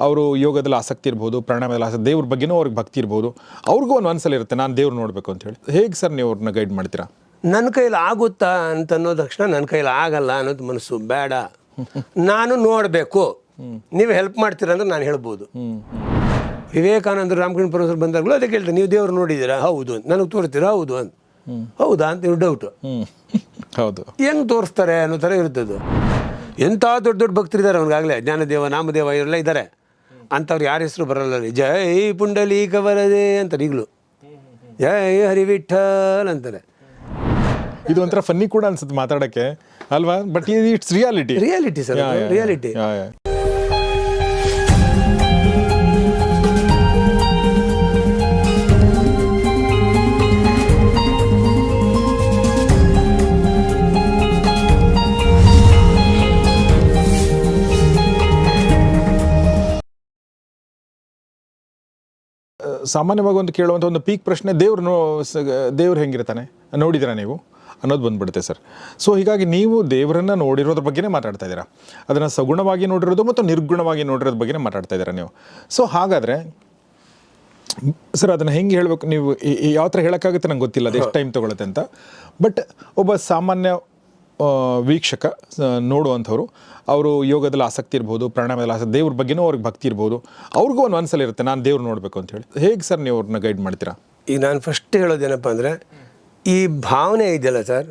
ಅವರು ಯೋಗದಲ್ಲಿ ಆಸಕ್ತಿ ಇರ್ಬೋದು ಪ್ರಾಣಾಯಾಮದಲ್ಲಿ ಆಸಕ್ತಿ ದೇವ್ರ ಬಗ್ಗೆನೂ ಅವ್ರಿಗೆ ಭಕ್ತಿ ಇರ್ಬೋದು. ಅವ್ರಿಗೂ ಒಂದು ಮನಸ್ಸಲ್ಲಿ ಇರುತ್ತೆ ನಾನು ದೇವ್ರು ನೋಡಬೇಕು ಅಂತ ಹೇಳಿ. ಹೇಗೆ ಸರ್ ನೀವು ಅವ್ರನ್ನ ಗೈಡ್ ಮಾಡ್ತೀರಾ? ನನ್ನ ಕೈಲಿ ಆಗುತ್ತಾ ಅಂತ ಅನ್ನೋ ತಕ್ಷಣ ನನ್ನ ಕೈಲಿ ಆಗಲ್ಲ ಅನ್ನೋದು ಮನಸ್ಸು ಬೇಡ. ನಾನು ನೋಡಬೇಕು. ನೀವು ಹೆಲ್ಪ್ ಮಾಡ್ತೀರಾ ಅಂದ್ರೆ ನಾನು ಹೇಳ್ಬೋದು. ವಿವೇಕಾನಂದರು ರಾಮಕೃಷ್ಣ ಪರಮೇಶ್ವರ್ ಬಂದಾಗಲೂ ಅದಕ್ಕೆ ಹೇಳ್ತಾರೆ ನೀವು ದೇವ್ರು ನೋಡಿದ್ದೀರಾ ಹೌದು. ಅಂತ ನನಗೆ ತೋರಿಸ್ತೀರಾ? ಹೌದು. ಅಂತ. ಹೌದಾ? ಅಂತ ಇವ್ರು ಡೌಟು ಹೌದು. ಹೆಂಗೆ ತೋರಿಸ್ತಾರೆ ಅನ್ನೋ ಥರ ಇರುತ್ತದು ಎಂಥ ದೊಡ್ಡ ದೊಡ್ಡ ಭಕ್ತರಿದ್ದಾರೆ ಅವ್ರಿಗಾಗಲೇ ಜ್ಞಾನದೇವ ನಾಮದೇವ ಇವರೆಲ್ಲ ಇದ್ದಾರೆ ಅಂಥವ್ರು ಯಾರ ಹೆಸರು ಬರಲ್ಲ ಜೈ ಪುಂಡಲೀಕ ಬರದೆ ಅಂತಾರೆ ಈಗಲೂ. ಜೈ ಹರಿವಿಠಲ್ ಅಂತಾರೆ. ಇದು ಒಂಥರ ಫನ್ನಿ ಕೂಡ ಅನ್ಸುತ್ತೆ ಮಾತಾಡಕ್ಕೆ ಅಲ್ವಾ? But it's reality reality sir reality ಸಾಮಾನ್ಯವಾಗಿ ಒಂದು ಕೇಳುವಂಥ ಒಂದು ಪೀಕ್ ಪ್ರಶ್ನೆ ದೇವ್ರು ನೋ ಸ- ದೇವ್ರು ಹೆಂಗಿರ್ತಾನೆ ನೋಡಿದ್ದೀರಾ ನೀವು? ಅನ್ನೋದು ಬಂದ್ಬಿಡುತ್ತೆ ಸರ್. ಸೊ ಹೀಗಾಗಿ ನೀವು ದೇವರನ್ನು ನೋಡಿರೋದ್ರ ಬಗ್ಗೆನೇ ಮಾತಾಡ್ತಾ ಇದ್ದೀರಾ? ಅದನ್ನು ಸಗುಣವಾಗಿ ನೋಡಿರೋದು ಮತ್ತು ನಿರ್ಗುಣವಾಗಿ ನೋಡಿರೋದ್ರ ಬಗ್ಗೆ ಮಾತಾಡ್ತಾ ಇದ್ದೀರಾ ನೀವು? ಸೊ ಹಾಗಾದರೆ ಸರ್ ಅದನ್ನು ಹೆಂಗೆ ಹೇಳಬೇಕು? ನೀವು ಯಾವ ಥರ ಹೇಳೋಕ್ಕಾಗುತ್ತೆ ನಂಗೆ ಗೊತ್ತಿಲ್ಲ ಅದು ಎಷ್ಟು ಟೈಮ್ ತೊಗೊಳುತ್ತೆ ಅಂತ. ಬಟ್ ಒಬ್ಬ ಸಾಮಾನ್ಯ ವೀಕ್ಷಕ ನೋಡುವಂಥವ್ರು ಅವರು ಯೋಗದಲ್ಲಿ ಆಸಕ್ತಿ ಇರ್ಬೋದು ಪ್ರಾಣಾಯಾಮದಲ್ಲಿ ಆಸಕ್ತಿ ದೇವ್ರ ಬಗ್ಗೆನೂ ಅವ್ರಿಗೆ ಭಕ್ತಿ ಇರ್ಬೋದು ಅವ್ರಿಗೂ ಒಂದು ಮನಸ್ಸಲ್ಲಿ ಇರುತ್ತೆ ನಾನು ದೇವ್ರು ನೋಡಬೇಕು ಅಂತ ಹೇಳಿ. ಹೇಗೆ ಸರ್ ನೀವು ಅವ್ರನ್ನ ಗೈಡ್ ಮಾಡ್ತೀರಾ? ಈಗ ನಾನು ಫಸ್ಟ್ ಹೇಳೋದೇನಪ್ಪ ಅಂದರೆ ಈ ಭಾವನೆ ಇದೆಯಲ್ಲ ಸರ್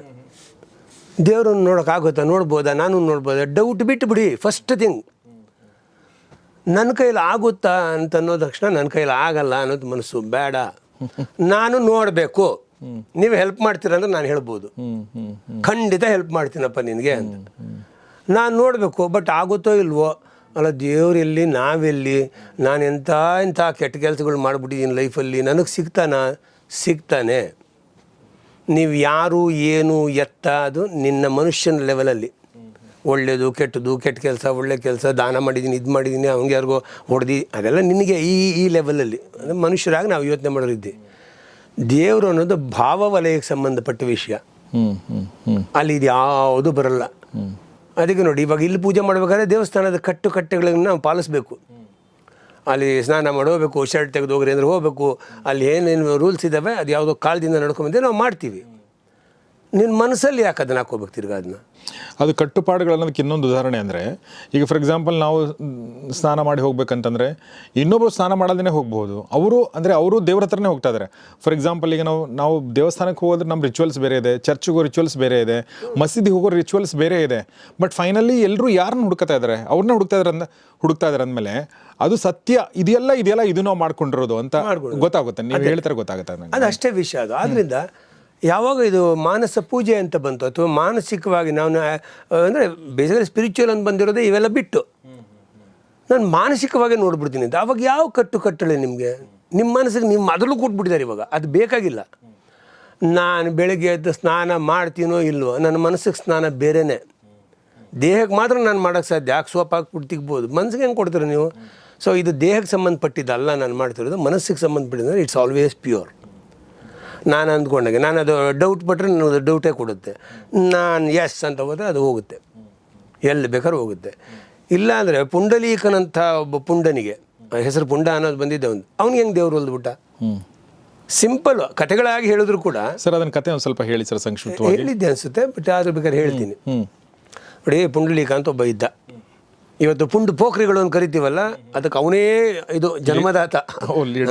ದೇವ್ರನ್ನ ನೋಡೋಕ್ಕಾಗುತ್ತಾ? ನೋಡ್ಬೋದಾ? ನಾನು ನೋಡ್ಬೋದಾ? ಡೌಟ್ ಬಿಟ್ಟು ಬಿಡಿ ಫಸ್ಟ್ ಥಿಂಗ್ ನನ್ನ ಕೈಲಿ ಆಗುತ್ತಾ ಅಂತ ಅನ್ನೋ ತಕ್ಷಣ ನನ್ನ ಕೈಲಿ ಆಗಲ್ಲ ಅನ್ನೋದು ಮನಸ್ಸು ಬೇಡ. ನಾನು ನೋಡಬೇಕು. ನೀವು ಹೆಲ್ಪ್ ಮಾಡ್ತೀರಂದ್ರೆ ನಾನು ಹೇಳ್ಬೋದು. ಖಂಡಿತ ಹೆಲ್ಪ್ ಮಾಡ್ತೀನಪ್ಪ ನಿನಗೆ ಅಂತ. ನಾನು ನೋಡಬೇಕು ಬಟ್ ಆಗುತ್ತೋ ಇಲ್ವೋ? ಅಲ್ಲ ದೇವರೆಲ್ಲಿ ನಾವೆಲ್ಲಿ ನಾನು ಎಂಥ ಎಂಥ ಕೆಟ್ಟ ಕೆಲಸಗಳು ಮಾಡಿಬಿಟ್ಟಿದ್ದೀನಿ ಲೈಫಲ್ಲಿ ನನಗೆ ಸಿಗ್ತಾನ? ಸಿಗ್ತಾನೆ. ನೀವು ಯಾರು, ಏನು, ಎತ್ತ, ಅದು ನಿನ್ನ ಮನುಷ್ಯನ ಲೆವೆಲಲ್ಲಿ ಒಳ್ಳೆಯದು ಕೆಟ್ಟದ್ದು ಕೆಟ್ಟ ಕೆಲಸ, ಒಳ್ಳೆ ಕೆಲಸ, ದಾನ ಮಾಡಿದ್ದೀನಿ ಇದು ಮಾಡಿದ್ದೀನಿ ಅವ್ನಿಗೆ ಯಾರಿಗೋ ಹೊಡೆದು, ಅದೆಲ್ಲ ನಿನಗೆ ಈ ಈ ಲೆವೆಲಲ್ಲಿ ಅಂದರೆ ಮನುಷ್ಯರಾಗಿ ನಾವು ಯೋಚನೆ ಮಾಡೋರಿದ್ದೆ ದೇವರು ಅನ್ನೋದು ಭಾವ ವಲಯಕ್ಕೆ ಸಂಬಂಧಪಟ್ಟ ವಿಷಯ. ಅಲ್ಲಿ ಇದು ಯಾವುದು ಬರಲ್ಲ. ಅದಕ್ಕೆ ನೋಡಿ ಇವಾಗ ಇಲ್ಲಿ ಪೂಜೆ ಮಾಡಬೇಕಾದ್ರೆ ದೇವಸ್ಥಾನದ ಕಟ್ಟು ಕಟ್ಟೆಗಳನ್ನು ನಾವು ಪಾಲಿಸ್ಬೇಕು. ಅಲ್ಲಿ ಸ್ನಾನ ಮಾಡಿ ಹೋಗ್ಬೇಕು ಶರ್ಟ್ ತೆಗೆದು ಹೋಗ್ರಿ ಅಂದ್ರೆ ಹೋಗಬೇಕು. ಅಲ್ಲಿ ಏನೇನು ರೂಲ್ಸ್ ಇದ್ದಾವೆ ಅದು ಯಾವುದೋ ಕಾಲದಿಂದ ನಡ್ಕೊಂಬಂದ್ರೆ ನಾವು ಮಾಡ್ತೀವಿ. ನಿನ್ನ ಮನಸ್ಸಲ್ಲಿ ಯಾಕೆ ಅದನ್ನ ಹಾಕೋಬೇಕು ತಿರ್ಗ ಅದನ್ನ ಅದು ಕಟ್ಟುಪಾಡುಗಳು ಅನ್ನೋದಕ್ಕೆ ಇನ್ನೊಂದು ಉದಾಹರಣೆ ಅಂದರೆ ಈಗ ಫಾರ್ ಎಕ್ಸಾಂಪಲ್ ನಾವು ಸ್ನಾನ ಮಾಡಿ ಹೋಗ್ಬೇಕಂತಂದರೆ ಇನ್ನೊಬ್ಬರು ಸ್ನಾನ ಮಾಡೋದೇ ಹೋಗ್ಬೋದು ಅವರು ಅಂದರೆ ಅವರು ದೇವ್ರ ಹತ್ರನೇ ಹೋಗ್ತಾ ಇದ್ದಾರೆ ಫಾರ್ ಎಕ್ಸಾಂಪಲ್ ಈಗ ನಾವು ನಾವು ದೇವಸ್ಥಾನಕ್ಕೆ ಹೋಗೋದ್ರೆ ನಮ್ಮ ರಿಚುವಲ್ಸ್ ಬೇರೆ ಇದೆ ಚರ್ಚ್ಗೆ ರಿಚುವಲ್ಸ್ ಬೇರೆ ಇದೆ ಮಸೀದಿ ಹೋಗೋ ರಿಚುವಲ್ಸ್ ಬೇರೆ ಇದೆ. ಬಟ್ ಫೈನಲಿ ಎಲ್ಲರೂ ಯಾರನ್ನ ಹುಡುಕ್ತಾ ಇದ್ದಾರೆ ಅವ್ರನ್ನ ಹುಡುಕ್ತಾ ಇದ್ದಾರೆ ಅಂದ ಹುಡುಕ್ತಾ ಇದ್ದಾರೆ ಅಂದಮೇಲೆ ಅದು ಸತ್ಯ ಇದೆಲ್ಲ ಇದೆಲ್ಲ ಇದು ನಾವು ಮಾಡ್ಕೊಂಡಿರೋದು ಅಂತ ಗೊತ್ತಾಗುತ್ತೆ. ನೀವು ಹೇಳ್ತಾರೆ ಗೊತ್ತಾಗುತ್ತೆ ಅದು ಅಷ್ಟೇ ವಿಷಯ ಅದು. ಆದ್ದರಿಂದ ಯಾವಾಗ ಇದು ಮಾನಸ ಪೂಜೆ ಅಂತ ಬಂತು ಅಥವಾ ಮಾನಸಿಕವಾಗಿ ನಾನು ಅಂದರೆ ಬೇಸಿಕಲಿ ಸ್ಪಿರಿಚುವಲ್ ಅಂತ ಬಂದಿರೋದೇ ಇವೆಲ್ಲ ಬಿಟ್ಟು. ನಾನು ಮಾನಸಿಕವಾಗಿ ನೋಡ್ಬಿಡ್ತೀನಿ. ಅಂತ ಅವಾಗ ಯಾವ ಕಟ್ಟು ಕಟ್ಟಳೆ ನಿಮಗೆ? ನಿಮ್ಮ ಮನಸ್ಸಿಗೆ ನಿಮ್ಮ ಮೊದಲು ಕೊಟ್ಬಿಟ್ಟಿದ್ದಾರೆ ಇವಾಗ. ಅದು ಬೇಕಾಗಿಲ್ಲ. ನಾನು ಬೆಳಗ್ಗೆ ಎದ್ದು ಸ್ನಾನ ಮಾಡ್ತೀನೋ ಇಲ್ವೋ, ನನ್ನ ಮನಸ್ಸಿಗೆ ಸ್ನಾನ ಬೇರೆನೇ. ದೇಹಕ್ಕೆ ಮಾತ್ರ ನಾನು ಮಾಡೋಕ್ಕೆ ಸಾಧ್ಯ. ಯಾಕೆ ಸೋಪ್ ಹಾಕ್ಬಿಟ್ಟು ತಿಗ್ಬೋದು ಮನಸ್ಸಿಗೆ ಹೆಂಗೆ ಕೊಡ್ತೀರ ನೀವು? ಸೊ ಇದು ದೇಹಕ್ಕೆ ಸಂಬಂಧಪಟ್ಟಿದ್ದಲ್ಲ ನಾನು ಮಾಡ್ತಿರೋದು. ಮನಸ್ಸಿಗೆ ಸಂಬಂಧಪಟ್ಟಿದ್ದಂದ್ರೆ ಇಟ್ಸ್ ಆಲ್ವೇಸ್ ಪ್ಯೂರ್ ನಾನು ಅಂದ್ಕೊಂಡಾಗೆ. ನಾನು ಅದು ಡೌಟ್ ಪಟ್ಟರೆ ನನಗೆ ಡೌಟೇ ಕೊಡುತ್ತೆ. ನಾನು ಎಸ್ ಅಂತ ಹೋದರೆ ಅದು ಹೋಗುತ್ತೆ. ಎಲ್ಲಿ ಬೇಕಾದ್ರೂ ಹೋಗುತ್ತೆ. ಇಲ್ಲಾಂದರೆ ಪುಂಡಲೀಕನಂಥ ಒಬ್ಬ ಪುಂಡನಿಗೆ ಹೆಸರು ಪುಂಡ ಅನ್ನೋದು ಬಂದಿದ್ದೆ ಒಂದು. ಅವ್ನಿಗೆ ಹೆಂಗೆ ದೇವ್ರು ಹೊಲ್ದ್ಬಿಟ್ಟ ಸಿಂಪಲ್ ಕಥೆಗಳಾಗಿ ಹೇಳಿದ್ರು ಕೂಡ. ಸರ್ ಅದನ್ನ ಕತೆ ಒಂದು ಸ್ವಲ್ಪ ಹೇಳಿ ಸರ್ ಸಂಕ್ಷಿಪ್ತ ಹೇಳಿದ್ದೆ ಅನಿಸುತ್ತೆ ಬಟ್ ಆದ್ರೂ ಬೇಕಾದ್ರೆ ಹೇಳ್ತೀನಿ. ನೋಡಿ ಪುಂಡಲೀಕ ಅಂತ ಒಬ್ಬ ಇದ್ದ. ಇವತ್ತು ಪುಂಡು ಪೋಖ್ರಿಗಳು ಅಂತ ಕರಿತೀವಲ್ಲ ಅದಕ್ಕೆ ಅವನೇ ಇದು ಜನ್ಮದಾತ.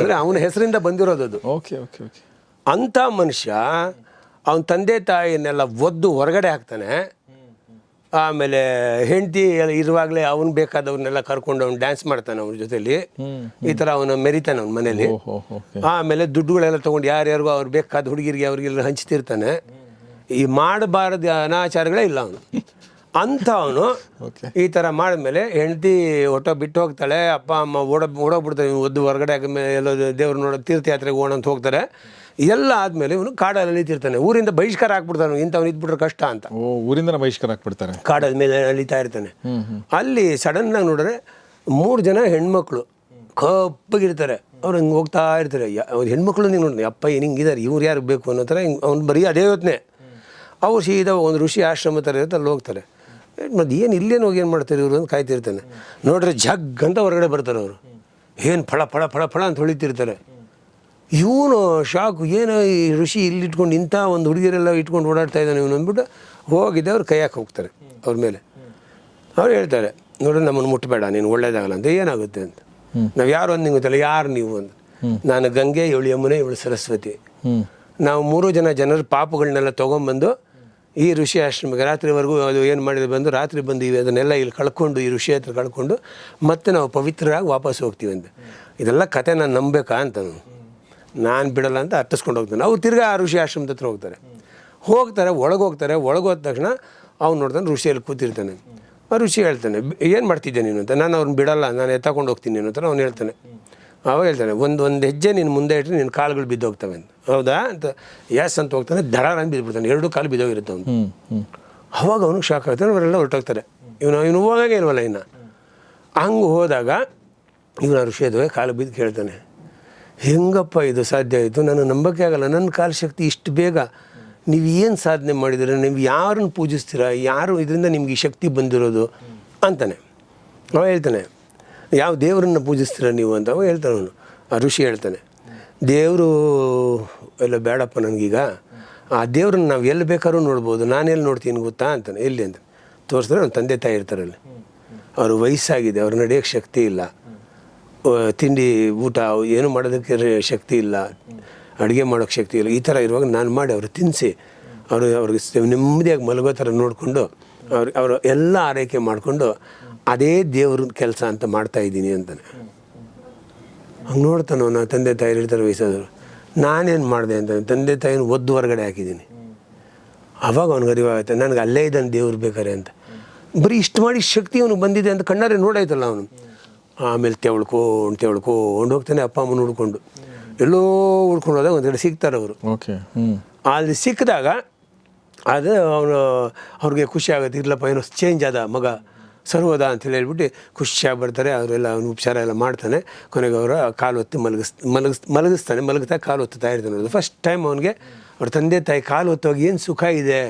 ಅಂದರೆ ಅವನ ಹೆಸರಿಂದ ಬಂದಿರೋದು ಅದು. ಓಕೆ ಓಕೆ ಓಕೆ ಅಂಥ ಮನುಷ್ಯ ಅವನ ತಂದೆ ತಾಯಿಯನ್ನೆಲ್ಲ ಒದ್ದು ಹೊರಗಡೆ ಹಾಕ್ತಾನೆ. ಆಮೇಲೆ ಹೆಂಡತಿ ಇರುವಾಗಲೇ ಅವ್ನು ಬೇಕಾದವ್ರನ್ನೆಲ್ಲ ಕರ್ಕೊಂಡು ಅವ್ನು ಡ್ಯಾನ್ಸ್ ಮಾಡ್ತಾನೆ ಅವ್ರ ಜೊತೆಲಿ. ಈ ಥರ ಅವನು ಮೆರಿತಾನೆ ಅವ್ನ ಮನೇಲಿ. ಆಮೇಲೆ ದುಡ್ಡುಗಳೆಲ್ಲ ತೊಗೊಂಡು ಯಾರ್ಯಾರಿಗೂ ಅವ್ರು ಬೇಕಾದ ಹುಡುಗಿರಿಗೆ ಅವ್ರಿಗೆಲ್ಲ ಹಂಚ್ತಿರ್ತಾನೆ. ಈ ಮಾಡಬಾರದ ಅನಾಚಾರಗಳೇ ಇಲ್ಲ ಅವನು. ಅಂಥ ಅವನು ಓಕೆ. ಈ ಥರ ಮಾಡಿದ್ಮೇಲೆ ಹೆಂಡತಿ ಹೊಟ್ಟೆ ಬಿಟ್ಟು ಹೋಗ್ತಾಳೆ. ಅಪ್ಪ ಅಮ್ಮ ಓಡೋ ಓಡೋಗ್ಬಿಡ್ತಾರೆ. ಒದ್ದು ಹೊರಗಡೆ ಎಲ್ಲ ದೇವ್ರು ನೋಡೋ ತೀರ್ಥಯಾತ್ರೆಗೆ ಓಣಂತ ಅಂತ ಹೋಗ್ತಾರೆ. ಎಲ್ಲ ಆದ್ಮೇಲೆ ಇವನು ಕಾಡಲ್ಲಿ ಅಲಿತಿರ್ತಾನೆ ಊರಿಂದ ಬಹಿಷ್ಕಾರ ಹಾಕ್ಬಿಡ್ತಾನೆ ಇಂಥವ್ನು ಇದ್ಬಿಟ್ರೆ ಕಷ್ಟ ಅಂತ. ಓ ಊರಿಂದ ಬಹಿಷ್ಕಾರ ಹಾಕ್ಬಿಡ್ತಾರೆ ಕಾಡದ ಮೇಲೆ ಅಳಿತಾ ಇರ್ತಾನೆ. ಅಲ್ಲಿ ಸಡನ್ನಾಗಿ ನೋಡಿದ್ರೆ ಮೂರು ಜನ ಹೆಣ್ಮಕ್ಳು ಕಪ್ಪಗಿರ್ತಾರೆ. ಅವ್ರು ಹಿಂಗೆ ಹೋಗ್ತಾ ಇರ್ತಾರೆ. ಅವ್ರು ಹೆಣ್ಮಕ್ಳು ನೀವು ನೋಡಿ ಅಪ್ಪ ಹಿಂಗಿದ್ದಾರೆ ಇವ್ರು ಯಾರು ಬೇಕು ಅನ್ನೋ ಥರ ಹಿಂಗೆ ಅವ್ನು ಬರೀ ಅದೇ ಯೋಚನೆ ಅವ್ರು ಸೀದಾ ಒಂದು ಋಷಿ ಆಶ್ರಮ ಥರ ಇರುತ್ತೆ ಅಲ್ಲಿ ಹೋಗ್ತಾರೆ. ಮತ್ತು ಏನು ಇಲ್ಲೇನು ಹೋಗಿ ಏನು ಮಾಡ್ತಾರೆ ಇವರು ಅಂತ ಕಾಯ್ತಿರ್ತಾನೆ. ನೋಡ್ರೆ ಜಗ್ ಅಂತ ಹೊರಗಡೆ ಬರ್ತಾರೆ ಅವರು. ಏನು ಫಳ ಫಳ ಫಳ ಫಳ ಅಂತ ಹೊಳಿತಿರ್ತಾರೆ. ಇವನು ಶಾಕು ಏನೋ ಈ ಋಷಿ ಇಲ್ಲಿ ಇಟ್ಕೊಂಡು ಇಂಥ ಒಂದು ಹುಡುಗಿರೆಲ್ಲ ಇಟ್ಕೊಂಡು ಓಡಾಡ್ತಾ ಇದ್ದಾನೆ ಇವನು ಅಂದ್ಬಿಟ್ಟು ಹೋಗಿದ್ದೆ ಅವ್ರು ಕೈಯಾಕೆ ಹೋಗ್ತಾರೆ ಅವ್ರ ಮೇಲೆ. ಅವ್ರು ಹೇಳ್ತಾರೆ ನೋಡು ನಮ್ಮನ್ನು ಮುಟ್ಟಬೇಡ ನೀನು ಒಳ್ಳೇದಾಗಲ್ಲ ಅಂತ ಏನಾಗುತ್ತೆ ಅಂತ. ನಾವು ಯಾರು ಅಂತ ನಿಂಗೆ ಗೊತ್ತಿಲ್ಲ ಯಾರು ನೀವು ಅಂತ. ನಾನು ಗಂಗೆ ಇವಳು ಯಮುನೆ ಇವಳು ಸರಸ್ವತಿ. ನಾವು ಮೂರು ಜನ ಜನರ ಪಾಪಗಳನ್ನೆಲ್ಲ ತೊಗೊಂಬಂದು ಈ ಋಷಿ ಆಶ್ರಮಕ್ಕೆ ರಾತ್ರಿವರೆಗೂ ಅದು ಏನು ಮಾಡಿದ್ರೆ ಬಂದು ರಾತ್ರಿ ಬಂದು ಇವೆ ಅದನ್ನೆಲ್ಲ ಇಲ್ಲಿ ಕಳ್ಕೊಂಡು ಈ ಋಷಿ ಹತ್ರ ಕಳ್ಕೊಂಡು ಮತ್ತೆ ನಾವು ಪವಿತ್ರರಾಗಿ ವಾಪಸ್ ಹೋಗ್ತೀವಿ ಅಂತ ಇದೆಲ್ಲ ಕತೆ ನಾನು ನಂಬೇಕಾ ಅಂತ ನಾನು ಬಿಡಲ್ಲ ಅಂತ ಅತ್ತಿಸ್ಕೊಂಡು ಹೋಗ್ತಾನೆ. ಅವ್ರು ತಿರ್ಗಾ ಆ ಋಷಿ ಆಶ್ರಮದ ಹತ್ರ ಹೋಗ್ತಾರೆ. ಹೋಗ್ತಾರೆ ಒಳಗೆ ಹೋಗ್ತಾರೆ ಒಳಗೆ ಹೋದ ತಕ್ಷಣ ಅವ್ನು ನೋಡ್ತಾನೆ ಋಷಿಯಲ್ಲಿ ಕೂತಿರ್ತಾನೆ. ಆ ಋಷಿ ಹೇಳ್ತಾನೆ ಏನು ಮಾಡ್ತಿದ್ದೆ ನೀನು ಅಂತ? ನಾನು ಅವ್ರನ್ನ ಬಿಡಲ್ಲ ನಾನು ಎತ್ತಕೊಂಡು ಹೋಗ್ತೀನಿ ನೀನು ಅಂತ ಅವ್ನು ಹೇಳ್ತಾನೆ. ಅವಾಗ ಹೇಳ್ತಾನೆ ಒಂದು ಒಂದು ಹೆಜ್ಜೆ ನೀನು ಮುಂದೆ ಇಟ್ಟರೆ ನಿನ್ನ ಕಾಲುಗಳು ಬಿದ್ದೋಗ್ತವೆ ಅಂತ. ಹೌದಾ? ಅಂತ ಎಸ್ ಅಂತ ಹೋಗ್ತಾನೆ ದಡ ಅಂತ ಬಿದ್ದುಬಿಡ್ತಾನೆ ಎರಡು ಕಾಲು ಬಿದ್ದೋಗಿರುತ್ತೆ ಅವ್ನು. ಅವಾಗ ಅವನಿಗೆ ಶಾಕ್ ಆಗ್ತಾನೆ ಅವರೆಲ್ಲ ಹೊರಟೋಗ್ತಾರೆ. ಇವನು ಇವನು ಹೋಗಾಗೆ ಇಲ್ವಲ್ಲ ಇನ್ನು. ಹಂಗೆ ಹೋದಾಗ ಇವನು ಆ ಋಷಿ ಎದುವೆ ಕಾಲು ಬಿದ್ದು ಕೇಳ್ತಾನೆ. ಹೆಂಗಪ್ಪ ಇದು ಸಾಧ್ಯ ಆಯಿತು? ನಾನು ನಂಬಕ್ಕೆ ಆಗಲ್ಲ. ನನ್ನ ಕಾಲ ಶಕ್ತಿ ಇಷ್ಟು ಬೇಗ. ನೀವು ಏನು ಸಾಧನೆ ಮಾಡಿದಿರ ನೀವು ಯಾರನ್ನು ಪೂಜಿಸ್ತೀರಾ? ಯಾರು ಇದರಿಂದ ನಿಮ್ಗೆ ಈ ಶಕ್ತಿ ಬಂದಿರೋದು? ಅಂತಾನೆ. ಅವ ಹೇಳ್ತಾನೆ, ಯಾವ ದೇವರನ್ನು ಪೂಜಿಸ್ತೀರಾ ನೀವು? ಅಂತ ಅವ ಹೇಳ್ತಾನೆ ಅವನು. ಆ ಋಷಿ ಹೇಳ್ತಾನೆ, ದೇವರು ಎಲ್ಲ ಬೇಡಪ್ಪ ನನಗೀಗ. ಆ ದೇವ್ರನ್ನ ನಾವು ಎಲ್ಲಿ ಬೇಕಾದ್ರೂ ನೋಡ್ಬೋದು. ನಾನೆಲ್ಲಿ ನೋಡ್ತೀನಿ ಗೊತ್ತಾ? ಅಂತಾನೆ. ಎಲ್ಲಿ ಅಂತ. ತೋರಿಸಿದ್ರೆ ಅವ್ನ ತಂದೆ ತಾಯಿ ಇರ್ತಾರಲ್ಲಿ ಅವರು ವಯಸ್ಸಾಗಿದೆ. ಅವ್ರು ನಡೆಯೋಕ್ಕೆ ಶಕ್ತಿ ಇಲ್ಲ. ತಿಂಡಿ, ಊಟ, ಏನು ಮಾಡೋದಕ್ಕೆ ಶಕ್ತಿ ಇಲ್ಲ. ಅಡುಗೆ ಮಾಡೋಕ್ಕೆ ಶಕ್ತಿ ಇಲ್ಲ. ಈ ಥರ ಇರುವಾಗ ನಾನು ಮಾಡಿ ಅವರು ತಿನ್ನಿಸಿ ಅವರು ಅವ್ರಿಗೆ ನೆಮ್ಮದಿಯಾಗಿ ಮಲಗೋ ಥರ ನೋಡಿಕೊಂಡು ಅವ್ರಿಗೆ ಅವರು ಎಲ್ಲ ಆರೈಕೆ ಮಾಡಿಕೊಂಡು ಅದೇ ದೇವ್ರ ಕೆಲಸ ಅಂತ ಮಾಡ್ತಾ ಇದ್ದೀನಿ ಅಂತಾನೆ. ಹಂಗೆ ನೋಡ್ತಾನೋ ನಾನು ತಂದೆ ತಾಯಿ ಇರ್ತಾರೆ ವಯಸ್ಸಾದವರು. ನಾನೇನು ಮಾಡಿದೆ ಅಂತ ತಂದೆ ತಾಯಿನ ಒದ್ದು ಹೊರಗಡೆ ಹಾಕಿದ್ದೀನಿ. ಅವಾಗ ಅವ್ನಿಗೆ ಅರಿವಾಗುತ್ತೆ ನನಗೆ ಅಲ್ಲೇ ಇದ್ದಾನೆ ದೇವ್ರು ಬೇಕಾರೆ ಅಂತ. ಬರೀ ಇಷ್ಟು ಮಾಡಿ ಶಕ್ತಿ ಅವನಿಗೆ ಬಂದಿದೆ ಅಂತ ಕಣ್ಣಾರೆ ನೋಡಾಯ್ತಲ್ಲ ಅವನು. ಆಮೇಲೆ ತೆವಳ್ಕೊಂಡು ತೆವಳ್ಕೊಂಡು ಹೋಗ್ತಾನೆ ಅಪ್ಪ ಅಮ್ಮನ ಹುಡ್ಕೊಂಡು. ಎಲ್ಲೋ ಹುಡ್ಕೊಂಡು ಹೋದಾಗ ಒಂದು ಕಡೆ ಸಿಗ್ತಾರೆ ಅವರು. ಓಕೆ ಅಲ್ಲಿ ಸಿಕ್ಕಿದಾಗ ಅದು ಅವನು ಅವ್ರಿಗೆ ಖುಷಿ ಆಗುತ್ತೆ ಇರ್ಲಪ್ಪ ಏನೋ ಚೇಂಜ್ ಆದ ಮಗ ಸರ್ವದ ಅಂತ ಹೇಳ್ಬಿಟ್ಟು ಖುಷಿಯಾಗಿ ಬರ್ತಾರೆ ಅವರೆಲ್ಲ ಅವನು ಉಪಚಾರ ಎಲ್ಲ ಮಾಡ್ತಾನೆ. ಕೊನೆಗೆ ಅವರ ಕಾಲು ಹೊತ್ತು ಮಲಗಿಸ್ ಮಲಗಿಸ್ ಮಲಗಿಸ್ತಾನೆ ಮಲಗ್ತಾ ಕಾಲು ಹೊತ್ತು ಇರ್ತಾನೆ ಅದು ಫಸ್ಟ್ ಟೈಮ್ ಅವನಿಗೆ ಅವ್ರ ತಂದೆ ತಾಯಿ ಕಾಲು ಹೊತ್ತೋಗಿ ಏನು ಸುಖ ಇದೆ?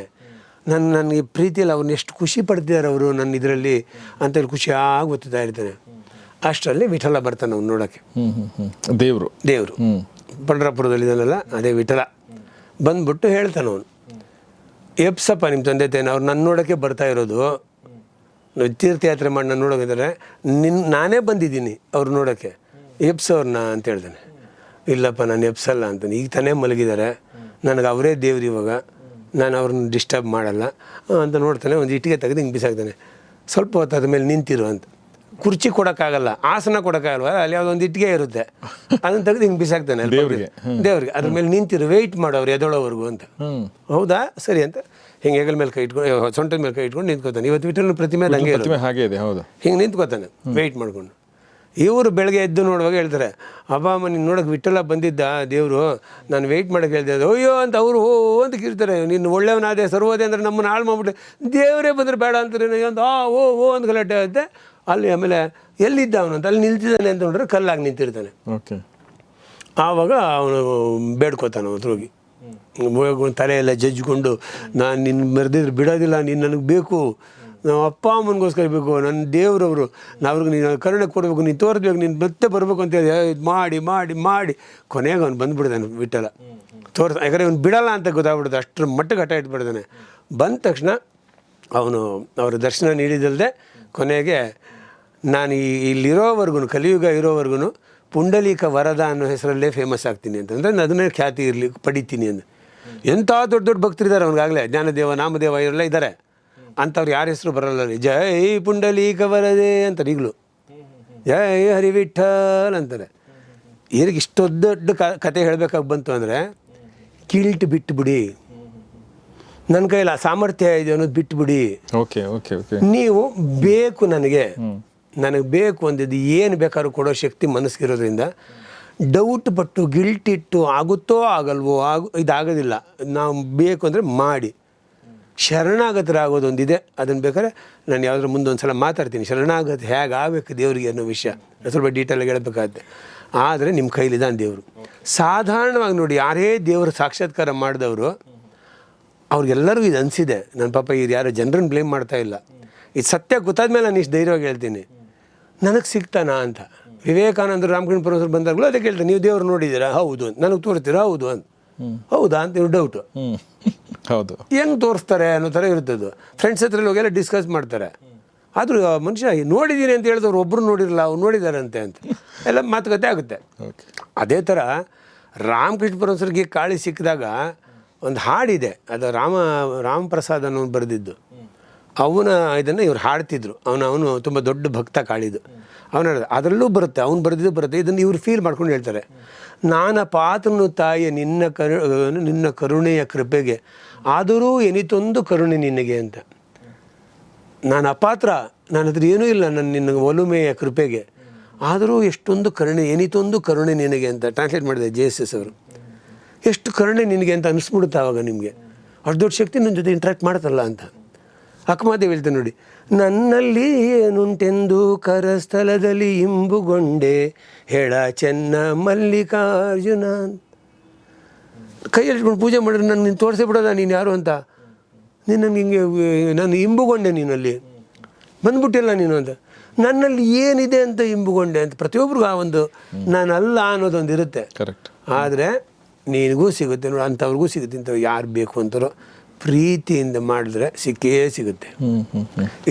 ನನ್ನ ನನಗೆ ಪ್ರೀತಿಯಲ್ಲಿ ಅವ್ರನ್ನ ಎಷ್ಟು ಖುಷಿ ಪಡ್ತಿದ್ದಾರೆ ಅವರು ನನ್ನ ಇದರಲ್ಲಿ ಅಂತೇಳಿ ಖುಷಿಯಾಗಿ ಒತ್ತುತ್ತಾ ಇರ್ತಾನೆ. ಅಷ್ಟರಲ್ಲಿ ವಿಠಲ ಬರ್ತಾನೆ ಅವ್ನು ನೋಡೋಕ್ಕೆ ದೇವರು. ದೇವರು. ಪಂಡ್ರಾಪುರದಲ್ಲಿ ಇದನ್ನೆಲ್ಲ ಅದೇ ವಿಠಲ. ಬಂದ್ಬಿಟ್ಟು ಹೇಳ್ತಾನೆ ಅವನು. ಎಪ್ಸಪ್ಪ ನಿಮ್ಮ ತಂದೆ ತೇನೆ ಅವ್ರು ನನ್ನ ನೋಡೋಕ್ಕೆ ಬರ್ತಾ ಇರೋದು. ತೀರ್ಥಯಾತ್ರೆ ಮಾಡಿ ನಾನು ನೋಡೋಕಿದ್ದಾರೆ ನಿನ್ನ ನಾನೇ ಬಂದಿದ್ದೀನಿ ಅವ್ರು ನೋಡೋಕ್ಕೆ. ಎಪ್ಸವ್ರನ್ನ ಅಂತ ಹೇಳ್ತಾನೆ. ಇಲ್ಲಪ್ಪ ನಾನು ಎಪ್ಸಲ್ಲ ಅಂತಾನೆ. ಈಗ ತಾನೇ ಮಲಗಿದ್ದಾರೆ. ನನಗೆ ಅವರೇ ದೇವ್ರು ಇವಾಗ. ನಾನು ಅವ್ರನ್ನ ಡಿಸ್ಟರ್ಬ್ ಮಾಡಲ್ಲ. ಅಂತ ನೋಡ್ತಾನೆ. ಒಂದು ಇಟ್ಟಿಗೆ ತೆಗೆದು ಹಿಂಗೆ ಬಿಸಾಕ್ತಾನೆ. ಸ್ವಲ್ಪ ಹೊತ್ತಾದ ಮೇಲೆ ನಿಂತಿರು ಅಂತ. ಕುರ್ಚಿ ಕೊಡೋಕ್ಕಾಗಲ್ಲ ಆಸನ ಕೊಡೋಕ್ಕಾಗಲ್ವ ಅಲ್ಲಿ ಯಾವುದೋ ಒಂದು ಇಟ್ಟಿಗೆ ಇರುತ್ತೆ. ಅದನ್ನ ತೆಗೆದು ಹಿಂಗೆ ಬಿಸಾಕ್ತಾನೆ ದೇವ್ರಿಗೆ. ದೇವ್ರಿಗೆ ಅದ್ರ ಮೇಲೆ ನಿಂತಿರು ವೆಯ್ಟ್ ಮಾಡೋರು ಎದೊಳೋವರೆಗೂ ಅಂತ. ಹೌದಾ? ಸರಿ ಅಂತ. ಹಿಂಗೆ ಹೆಗಲ್ ಮೇಲೆ ಕೈ ಇಟ್ಕೊಂಡು ಸೊಂಟದ ಮೇಲೆ ಕೈ ಇಟ್ಕೊಂಡು ನಿಂತ್ಕೋತಾನೆ. ಇವತ್ತು ವಿಠಲನ ಪ್ರತಿಮೆ ಹಂಗೆ ಹಾಗೆ ಇದೆ ಹೌದು. ಹಿಂಗೆ ನಿಂತ್ಕೋತಾನೆ ವೆಯ್ಟ್ ಮಾಡ್ಕೊಂಡು. ಇವರು ಬೆಳಗ್ಗೆ ಎದ್ದು ನೋಡುವಾಗ ಹೇಳ್ತಾರೆ ಅಬ್ಬ ಅಮ್ಮ ನೀನು ನೋಡೋಕೆ ವಿಠಲ ಬಂದಿದ್ದ ದೇವರು ನಾನು ವೆಯ್ಟ್ ಮಾಡೋಕೆ ಹೇಳ್ದೆ ಅದು. ಅಯ್ಯೋ ಅಂತ ಅವರು ಓ ಅಂತ ಕಿರ್ತಾರೆ. ನೀನು ಒಳ್ಳೆಯವನಾದೆ ಸರ್ವೋದೆ ಅಂದರೆ ನಮ್ಮನ್ನು ಹಾಳು ಮಾಡ್ಬಿಟ್ಟು ದೇವರೇ ಬಂದರೆ ಬೇಡ ಅಂತಾರೆ. ಒಂದು ಆ ಓ ಓ ಅಂತ ಗಲಾಟೆ ಆಗುತ್ತೆ. ಅಲ್ಲಿ ಆಮೇಲೆ ಎಲ್ಲಿದ್ದ ಅವನು ಅಂತ ಅಲ್ಲಿ ನಿಲ್ತಿದ್ದಾನೆ ಅಂತ ನೋಡಿದ್ರೆ ಕಲ್ಲಾಗಿ ನಿಂತಿರ್ತಾನೆ. ಓಕೆ. ಆವಾಗ ಅವನು ಬೇಡ್ಕೋತಾನೆ ಅವತ್ತು ಹೋಗಿ ತಲೆಯೆಲ್ಲ ಜಜ್ಜಿಕೊಂಡು ನಾನು ನಿನ್ನ ಮರೆದಿದ್ರೆ ಬಿಡೋದಿಲ್ಲ ನೀನು ನನಗೆ ಬೇಕು. ನಾವು ಅಪ್ಪ ಅಮ್ಮನಿಗೋಸ್ಕರ ಬೇಕು ನನ್ನ ದೇವರವರು. ಅವ್ರಿಗೆ ನೀನು ಕರುಣೆ ಕೊಡಬೇಕು, ನೀನು ತೋರಿಸ್ಬೇಕು, ನೀನು ಮತ್ತೆ ಬರಬೇಕು ಅಂತ ಹೇಳಿ ಮಾಡಿ ಮಾಡಿ ಮಾಡಿ. ಕೊನೆಗೆ ಅವ್ನು ಬಂದ್ಬಿಡ್ತಾನೆ ಬಿಟ್ಟಲ್ಲ ತೋರ್ಸ, ಯಾಕಂದರೆ ಅವ್ನು ಬಿಡಲ್ಲ ಅಂತ ಗೊತ್ತಾಗ್ಬಿಡುತ್ತೆ, ಅಷ್ಟರ ಮಟ್ಟಿಗೆ ಹಠ ಇಟ್ಬಿಡ್ತಾನೆ ಬಂದ ತಕ್ಷಣ ಅವನು, ಅವರು ದರ್ಶನ ನೀಡಿದಲ್ಲದೆ ಕೊನೆಗೆ ನಾನು ಈ ಇಲ್ಲಿರೋವರೆಗೂ ಕಲಿಯುಗ ಇರೋವರೆಗೂ ಪುಂಡಲೀಕ ವರದ ಅನ್ನೋ ಹೆಸರಲ್ಲೇ ಫೇಮಸ್ ಆಗ್ತೀನಿ ಅಂತಂದರೆ ನಾನು ಅದನ್ನೇ ಖ್ಯಾತಿ ಇರಲಿ, ಪಡಿತೀನಿ ಅಂತ ಎಂಥ ದೊಡ್ಡ ದೊಡ್ಡ ಭಕ್ತರಿದ್ದಾರೆ, ಅವ್ನಿಗಾಗಲೇ. ಜ್ಞಾನದೇವ, ನಾಮದೇವ ಇವರೆಲ್ಲ ಇದ್ದಾರೆ. ಅಂಥವ್ರು ಯಾರ ಹೆಸರು ಬರಲ್ಲ ಜೈ ಪುಂಡಲೀಕ ವರದೆ ಅಂತಾರೆ ಈಗಲೂ. ಜೈ ಹರಿವಿಠಲ್ ಅಂತಾರೆ. ಇವ್ರಿಗೆ ಇಷ್ಟೊಂದು ದೊಡ್ಡ ಕ ಕತೆ ಹೇಳಬೇಕಾಗಿ ಬಂತು ಅಂದರೆ ಕಿಲ್ಟ್ ಬಿಟ್ಟುಬಿಡಿ ನನ್ನ ಕೈಲಿ ಆ ಸಾಮರ್ಥ್ಯ ಇದೆ ಅನ್ನೋದು ಬಿಟ್ಟುಬಿಡಿ ಓಕೆ ಓಕೆ ಓಕೆ. ನೀವು ಬೇಕು ನನಗೆ. ನನಗೆ ಬೇಕು ಅಂದಿದ್ದು ಏನು ಬೇಕಾದ್ರೂ ಕೊಡೋ ಶಕ್ತಿ ಮನಸ್ಸಿರೋದ್ರಿಂದ ಡೌಟ್ ಪಟ್ಟು ಗಿಲ್ಟ್ ಇಟ್ಟು ಆಗುತ್ತೋ ಆಗಲ್ವೋ ಆಗು ಇದಾಗೋದಿಲ್ಲ. ನಾವು ಬೇಕು ಅಂದರೆ ಮಾಡಿ. ಶರಣಾಗತರಾಗೋದೊಂದಿದೆ. ಅದನ್ನು ಬೇಕಾದ್ರೆ ನಾನು ಯಾವುದ್ರ ಮುಂದೆ ಒಂದು ಸಲ ಮಾತಾಡ್ತೀನಿ. ಶರಣಾಗತ ಹೇಗೆ ಆಗಬೇಕು ದೇವರಿಗೆ ಅನ್ನೋ ವಿಷಯ. ಸ್ವಲ್ಪ ಡೀಟೇಲಾಗಿ ಹೇಳಬೇಕಾಗತ್ತೆ. ಆದರೆ ನಿಮ್ಮ ಕೈಲಿದ್ದಾನೆ ದೇವರು. ಸಾಧಾರಣವಾಗಿ ನೋಡಿ ಯಾರೇ ದೇವರು ಸಾಕ್ಷಾತ್ಕಾರ ಮಾಡಿದವರು, ಅವ್ರಿಗೆಲ್ಲರಿಗೂ ಇದು ಅನಿಸಿದೆ. ನನ್ನ ಪಾಪ ಇದು ಯಾರು ಜನರನ್ನು ಬ್ಲೇಮ್ ಮಾಡ್ತಾ ಇಲ್ಲ. ಇದು ಸತ್ಯ ಗೊತ್ತಾದ್ಮೇಲೆ ನಾನು ಇಷ್ಟು ಧೈರ್ಯವಾಗಿ ಹೇಳ್ತೀನಿ. ನನಗೆ ಸಿಗ್ತಾನಾ ಅಂತ. ವಿವೇಕಾನಂದರು ರಾಮಕೃಷ್ಣ ಪರಮೇಶ್ವರ್ ಬಂದಾಗಲೂ ಅದಕ್ಕೆ ಹೇಳ್ತಾರೆ ನೀವು ದೇವರು ನೋಡಿದ್ದೀರಾ? ಹೌದು. ನನಗೆ ತೋರ್ತೀರಾ ಹೌದು ಅಂತ. ಹೌದಾ ಅಂತ ಇವ್ರು ಡೌಟ್ ಹೌದು. ಹೆಂಗೆ ತೋರಿಸ್ತಾರೆ ಅನ್ನೋ ಥರ ಇರ್ತದ್ದು ಫ್ರೆಂಡ್ಸ್ ಹತ್ರ ಹೋಗೆಲ್ಲ ಡಿಸ್ಕಸ್ ಮಾಡ್ತಾರೆ. ಆದರೂ ಮನುಷ್ಯ ನೋಡಿದ್ದೀನಿ ಅಂತ ಹೇಳಿದವ್ರು ಒಬ್ಬರು ನೋಡಿರಲ್ಲ ಅವ್ರು ನೋಡಿದಾರಂತೆ ಅಂತ. ಎಲ್ಲ ಮಾತುಕತೆ ಆಗುತ್ತೆ. ಅದೇ ಥರ ರಾಮಕೃಷ್ಣ ಪರಮಸರಿಗೆ ಕಾಳಿ ಸಿಕ್ಕಿದಾಗ ಒಂದು ಹಾಡಿದೆ. ಅದು ರಾಮ ರಾಮಪ್ರಸಾದ್ ಅನ್ನೋ ಬರೆದಿದ್ದು. ಅವನ ಇದನ್ನು ಇವ್ರು ಹಾಡ್ತಿದ್ರು. ಅವನು ಅವನು ತುಂಬ ದೊಡ್ಡ ಭಕ್ತ ಕಾಳಿದು. ಅವನ ಅದರಲ್ಲೂ ಬರುತ್ತೆ ಅವ್ನು ಬರೆದಿದ್ದು ಬರುತ್ತೆ. ಇದನ್ನು ಇವ್ರು ಫೀಲ್ ಮಾಡ್ಕೊಂಡು ಹೇಳ್ತಾರೆ. ನಾನ ಪಾತ್ರನು ತಾಯಿಯ ನಿನ್ನ ಕರು ನಿನ್ನ ಕರುಣೆಯ ಕೃಪೆಗೆ. ಆದರೂ ಎನಿತೊಂದು ಕರುಣೆ ನಿನಗೆ ಅಂತ. ನಾನು ಅಪಾತ್ರ, ನನ್ನ ಹತ್ರ ಏನೂ ಇಲ್ಲ ನನ್ನ, ನಿನ್ನ ಒಲುಮೆಯ ಕೃಪೆಗೆ. ಆದರೂ ಎಷ್ಟೊಂದು ಕರುಣೆ, ಎನಿತೊಂದು ಕರುಣೆ ನಿನಗೆ ಅಂತ ಟ್ರಾನ್ಸ್ಲೇಟ್ ಮಾಡಿದೆ ಜೆ ಎಸ್ ಎಸ್ ಅವರು. ಎಷ್ಟು ಕರುಣೆ ನಿನಗೆ ಅಂತ ಅನಿಸ್ಬಿಡುತ್ತೆ ಆವಾಗ ನಿಮಗೆ. ಅಷ್ಟು ದೊಡ್ಡ ಶಕ್ತಿ ನನ್ನ ಜೊತೆ ಇಂಟ್ರಾಕ್ಟ್ ಮಾಡ್ತಲ್ಲ ಅಂತ. ಅಕ್ಕಮಾದೇವಿ ಹೇಳ್ತಾರೆ ನೋಡಿ. ನನ್ನಲ್ಲಿ ಏನುಂಟೆಂದು ಕರಸ್ಥಲದಲ್ಲಿ ಇಂಬುಗೊಂಡೆ ಹೇಳ ಚೆನ್ನ ಮಲ್ಲಿಕಾರ್ಜುನ. ಕೈಯಲ್ಲಿ ಪೂಜೆ ಮಾಡಿದ್ರೆ ನಾನು ನೀನು ತೋರಿಸಿ ಬಿಡೋದ ನೀನು ಯಾರು ಅಂತ? ನೀನು ನನಗೆ ಹಿಂಗೆ ನಾನು ಇಂಬುಗೊಂಡೆ ನೀನಲ್ಲಿ. ಬಂದ್ಬಿಟ್ಟಿಲ್ಲ ನೀನು ಅಂತ. ನನ್ನಲ್ಲಿ ಏನಿದೆ ಅಂತ ಇಂಬುಗೊಂಡೆ ಅಂತ ಪ್ರತಿಯೊಬ್ಬರಿಗೂ ಆ ಒಂದು ನಾನಲ್ಲ ಅನ್ನೋದೊಂದು ಇರುತ್ತೆ. ಕರೆಕ್ಟ್ ಆದರೆ ನಿನಗೂ ಸಿಗುತ್ತೆ ನೋಡಿ ಅಂಥವ್ರಿಗೂ ಸಿಗುತ್ತೆ ಇಂಥವ್ರು ಯಾರು ಬೇಕು ಅಂತಾರೋ. ಪ್ರೀತಿಯಿಂದ ಮಾಡಿದ್ರೆ ಸಿಕ್ಕೇ ಸಿಗುತ್ತೆ.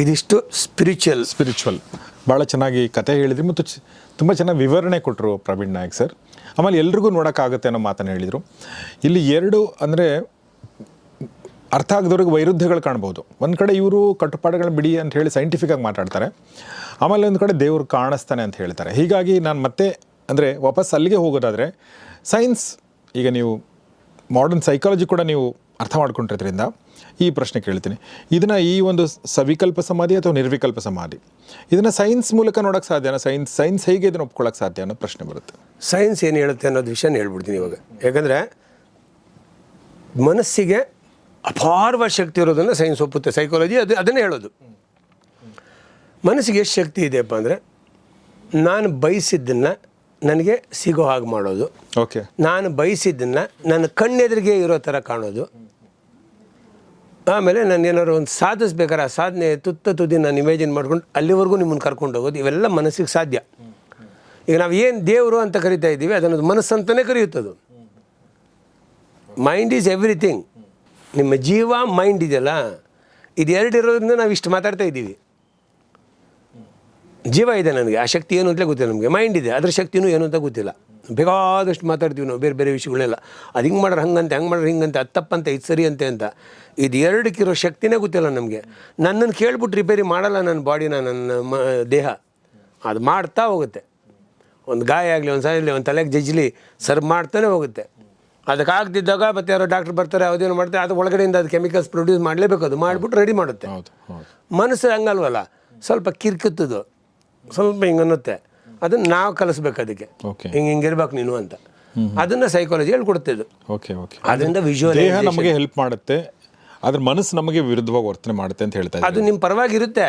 ಇದಿಷ್ಟು ಸ್ಪಿರಿಚುವಲ್ ಸ್ಪಿರಿಚುವಲ್ ಭಾಳ ಚೆನ್ನಾಗಿ ಕತೆ ಹೇಳಿದ್ರಿ ಮತ್ತು ತುಂಬ ಚೆನ್ನಾಗಿ ವಿವರಣೆ ಕೊಟ್ಟರು ಪ್ರವೀಣ್ ನಾಯಕ್ ಸರ್. ಆಮೇಲೆ ಎಲ್ರಿಗೂ ನೋಡೋಕ್ಕಾಗುತ್ತೆ ಅನ್ನೋ ಮಾತನ್ನು ಹೇಳಿದರು. ಇಲ್ಲಿ ಎರಡು ಅಂದರೆ ಅರ್ಥ ಆಗದವ್ರಿಗೆ ವೈರುಧ್ಯಗಳು ಕಾಣ್ಬೋದು. ಒಂದು ಕಡೆ ಇವರು ಕಟ್ಟುಪಾಡುಗಳನ್ನ ಬಿಡಿ ಅಂತ ಹೇಳಿ ಸೈಂಟಿಫಿಕಾಗಿ ಮಾತಾಡ್ತಾರೆ. ಆಮೇಲೆ ಒಂದು ಕಡೆ ದೇವರು ಕಾಣಿಸ್ತಾನೆ ಅಂತ ಹೇಳ್ತಾರೆ. ಹೀಗಾಗಿ ನಾನು ಮತ್ತೆ ಅಂದರೆ ವಾಪಸ್ ಅಲ್ಲಿಗೆ ಹೋಗೋದಾದರೆ ಸೈನ್ಸ್ ಈಗ ನೀವು ಮಾಡರ್ನ್ ಸೈಕಾಲಜಿ ಕೂಡ ನೀವು ಅರ್ಥ ಮಾಡ್ಕೊಂಡಿರೋದ್ರಿಂದ ಈ ಪ್ರಶ್ನೆ ಕೇಳ್ತೀನಿ. ಇದನ್ನು ಈ ಒಂದು ಸವಿಕಲ್ಪ ಸಮಾಧಿ ಅಥವಾ ನಿರ್ವಿಕಲ್ಪ ಸಮಾಧಿ? ಇದನ್ನು ಸೈನ್ಸ್ ಮೂಲಕ ನೋಡೋಕ್ಕೆ ಸಾಧ್ಯನಾ ಸೈನ್ಸ್ ಸೈನ್ಸ್ ಹೇಗೆ ಇದನ್ನು ಒಪ್ಕೊಳ್ಳೋಕ್ಕೆ ಸಾಧ್ಯ ಅನ್ನೋ ಪ್ರಶ್ನೆ ಬರುತ್ತೆ. ಸೈನ್ಸ್ ಏನು ಹೇಳುತ್ತೆ ಅನ್ನೋದು ವಿಷಯ ಹೇಳ್ಬಿಡ್ತೀನಿ ಇವಾಗ. ಯಾಕಂದರೆ ಮನಸ್ಸಿಗೆ ಅಪಾರ್ವ ಶಕ್ತಿ ಇರೋದನ್ನು ಸೈನ್ಸ್ ಒಪ್ಪುತ್ತೆ. ಸೈಕಾಲಜಿ ಅದು ಅದನ್ನೇ ಹೇಳೋದು. ಮನಸ್ಸಿಗೆ ಎಷ್ಟು ಶಕ್ತಿ ಇದೆಯಪ್ಪ ಅಂದರೆ ನಾನು ಬಯಸಿದ್ದನ್ನು ನನಗೆ ಸಿಗೋ ಹಾಗೆ ಮಾಡೋದು. ಓಕೆ. ನಾನು ಬಯಸಿದ್ದನ್ನು ನನ್ನ ಕಣ್ಣೆದುರಿಗೆ ಇರೋ ಥರ ಕಾಣೋದು. ಆಮೇಲೆ ನಾನು ಏನಾದ್ರು ಒಂದು ಸಾಧಿಸ್ಬೇಕಾರೆ ಆ ಸಾಧನೆ ತುತ್ತ ತುದಿ ನಾನು ಇಮೇಜಿನ್ ಮಾಡ್ಕೊಂಡು ಅಲ್ಲಿವರೆಗೂ ನಿಮ್ಮನ್ನು ಕರ್ಕೊಂಡು ಹೋಗೋದು, ಇವೆಲ್ಲ ಮನಸ್ಸಿಗೆ ಸಾಧ್ಯ. ಈಗ ನಾವು ಏನು ದೇವರು ಅಂತ ಕರಿತಾ ಇದ್ದೀವಿ ಅದನ್ನು ಮನಸ್ಸು ಅಂತಲೇ ಕರೆಯುತ್ತದು. ಮೈಂಡ್ ಈಸ್ ಎವ್ರಿಥಿಂಗ್ ನಿಮ್ಮ ಜೀವ ಮೈಂಡ್ ಇದೆಯಲ್ಲ, ಇದು ಎರಡು ಇರೋದ್ರಿಂದ ನಾವು ಇಷ್ಟು ಮಾತಾಡ್ತಾ ಇದ್ದೀವಿ. ಜೀವ ಇದೆ ನನಗೆ, ಆ ಶಕ್ತಿ ಏನು ಅಂತಲೇ ಗೊತ್ತಿಲ್ಲ ನಮಗೆ. ಮೈಂಡ್ ಇದೆ, ಅದರ ಶಕ್ತಿನೂ ಏನು ಅಂತ ಗೊತ್ತಿಲ್ಲ. ಬೇಕಾದಷ್ಟು ಮಾತಾಡ್ತೀವಿ ನಾವು ಬೇರೆ ಬೇರೆ ವಿಷಯಗಳೆಲ್ಲ ಅದು ಹಿಂಗೆ ಮಾಡ್ರೆ ಹಂಗಂತೆ ಹಂಗೆ ಮಾಡ್ರೆ ಹಿಂಗಂತೆ ಅದು ತಪ್ಪಂತೆ ಇದು ಸರಿ ಅಂತೆ. ಅಂತ ಇದು ಎರಡಕ್ಕಿರೋ ಶಕ್ತಿನೇ ಗೊತ್ತಿಲ್ಲ ನಮಗೆ. ನನ್ನನ್ನು ಕೇಳ್ಬಿಟ್ಟು ರಿಪೇರಿ ಮಾಡಲ್ಲ ನನ್ನ ಬಾಡಿನ ನನ್ನ ಮ ದೇಹ. ಅದು ಮಾಡ್ತಾ ಹೋಗುತ್ತೆ. ಒಂದು ಗಾಯ ಆಗಲಿ ಒಂದು ಸಾಯಿಲಿ ಒಂದು ತಲೆಗೆ ಜಜ್ಲಿ ಸರ್ವ್ ಮಾಡ್ತಾನೆ ಹೋಗುತ್ತೆ. ಅದಕ್ಕೆ ಆಗ್ತಿದ್ದಾಗ ಮತ್ತೆ ಯಾರೋ ಡಾಕ್ಟ್ರ್ ಬರ್ತಾರೆ ಯಾವುದೇನು ಮಾಡ್ತಾರೆ ಅದು ಒಳಗಡೆಯಿಂದ ಅದು ಕೆಮಿಕಲ್ಸ್ ಪ್ರೊಡ್ಯೂಸ್ ಮಾಡಲೇಬೇಕು ಅದು ಮಾಡಿಬಿಟ್ಟು ರೆಡಿ ಮಾಡುತ್ತೆ. ಮನಸ್ಸು ಹಂಗಲ್ವಲ್ಲ? ಸ್ವಲ್ಪ ಕಿರ್ಕುತ್ತದು. ಸ್ವಲ್ಪ ಹಿಂಗೆ ಅನ್ನುತ್ತೆ ಅದನ್ನು ನಾವು ಕಲಿಸ್ಬೇಕು ಅದಕ್ಕೆ. ಹಿಂಗೆ ಹಿಂಗಿರ್ಬೇಕು ನೀನು ಅಂತ. ಅದನ್ನ ಸೈಕಾಲಜಿ ಹೇಳ್ಕೊಡ್ತಿದ್ದು ಓಕೆ ಓಕೆ ಅದರಿಂದ ವಿಜುವಲ್ ದೇಹ ನಮಗೆ ಹೆಲ್ಪ್ ಮಾಡುತ್ತೆ. ಅದ್ರ ಮನಸ್ಸು ನಮಗೆ ವಿರುದ್ಧವಾಗಿ ವರ್ತನೆ ಮಾಡುತ್ತೆ ಅಂತ ಹೇಳ್ತಾ ಇದ್ದಾರೆ. ಅದು ನಿಮ್ಮ ಪರವಾಗಿರುತ್ತೆ.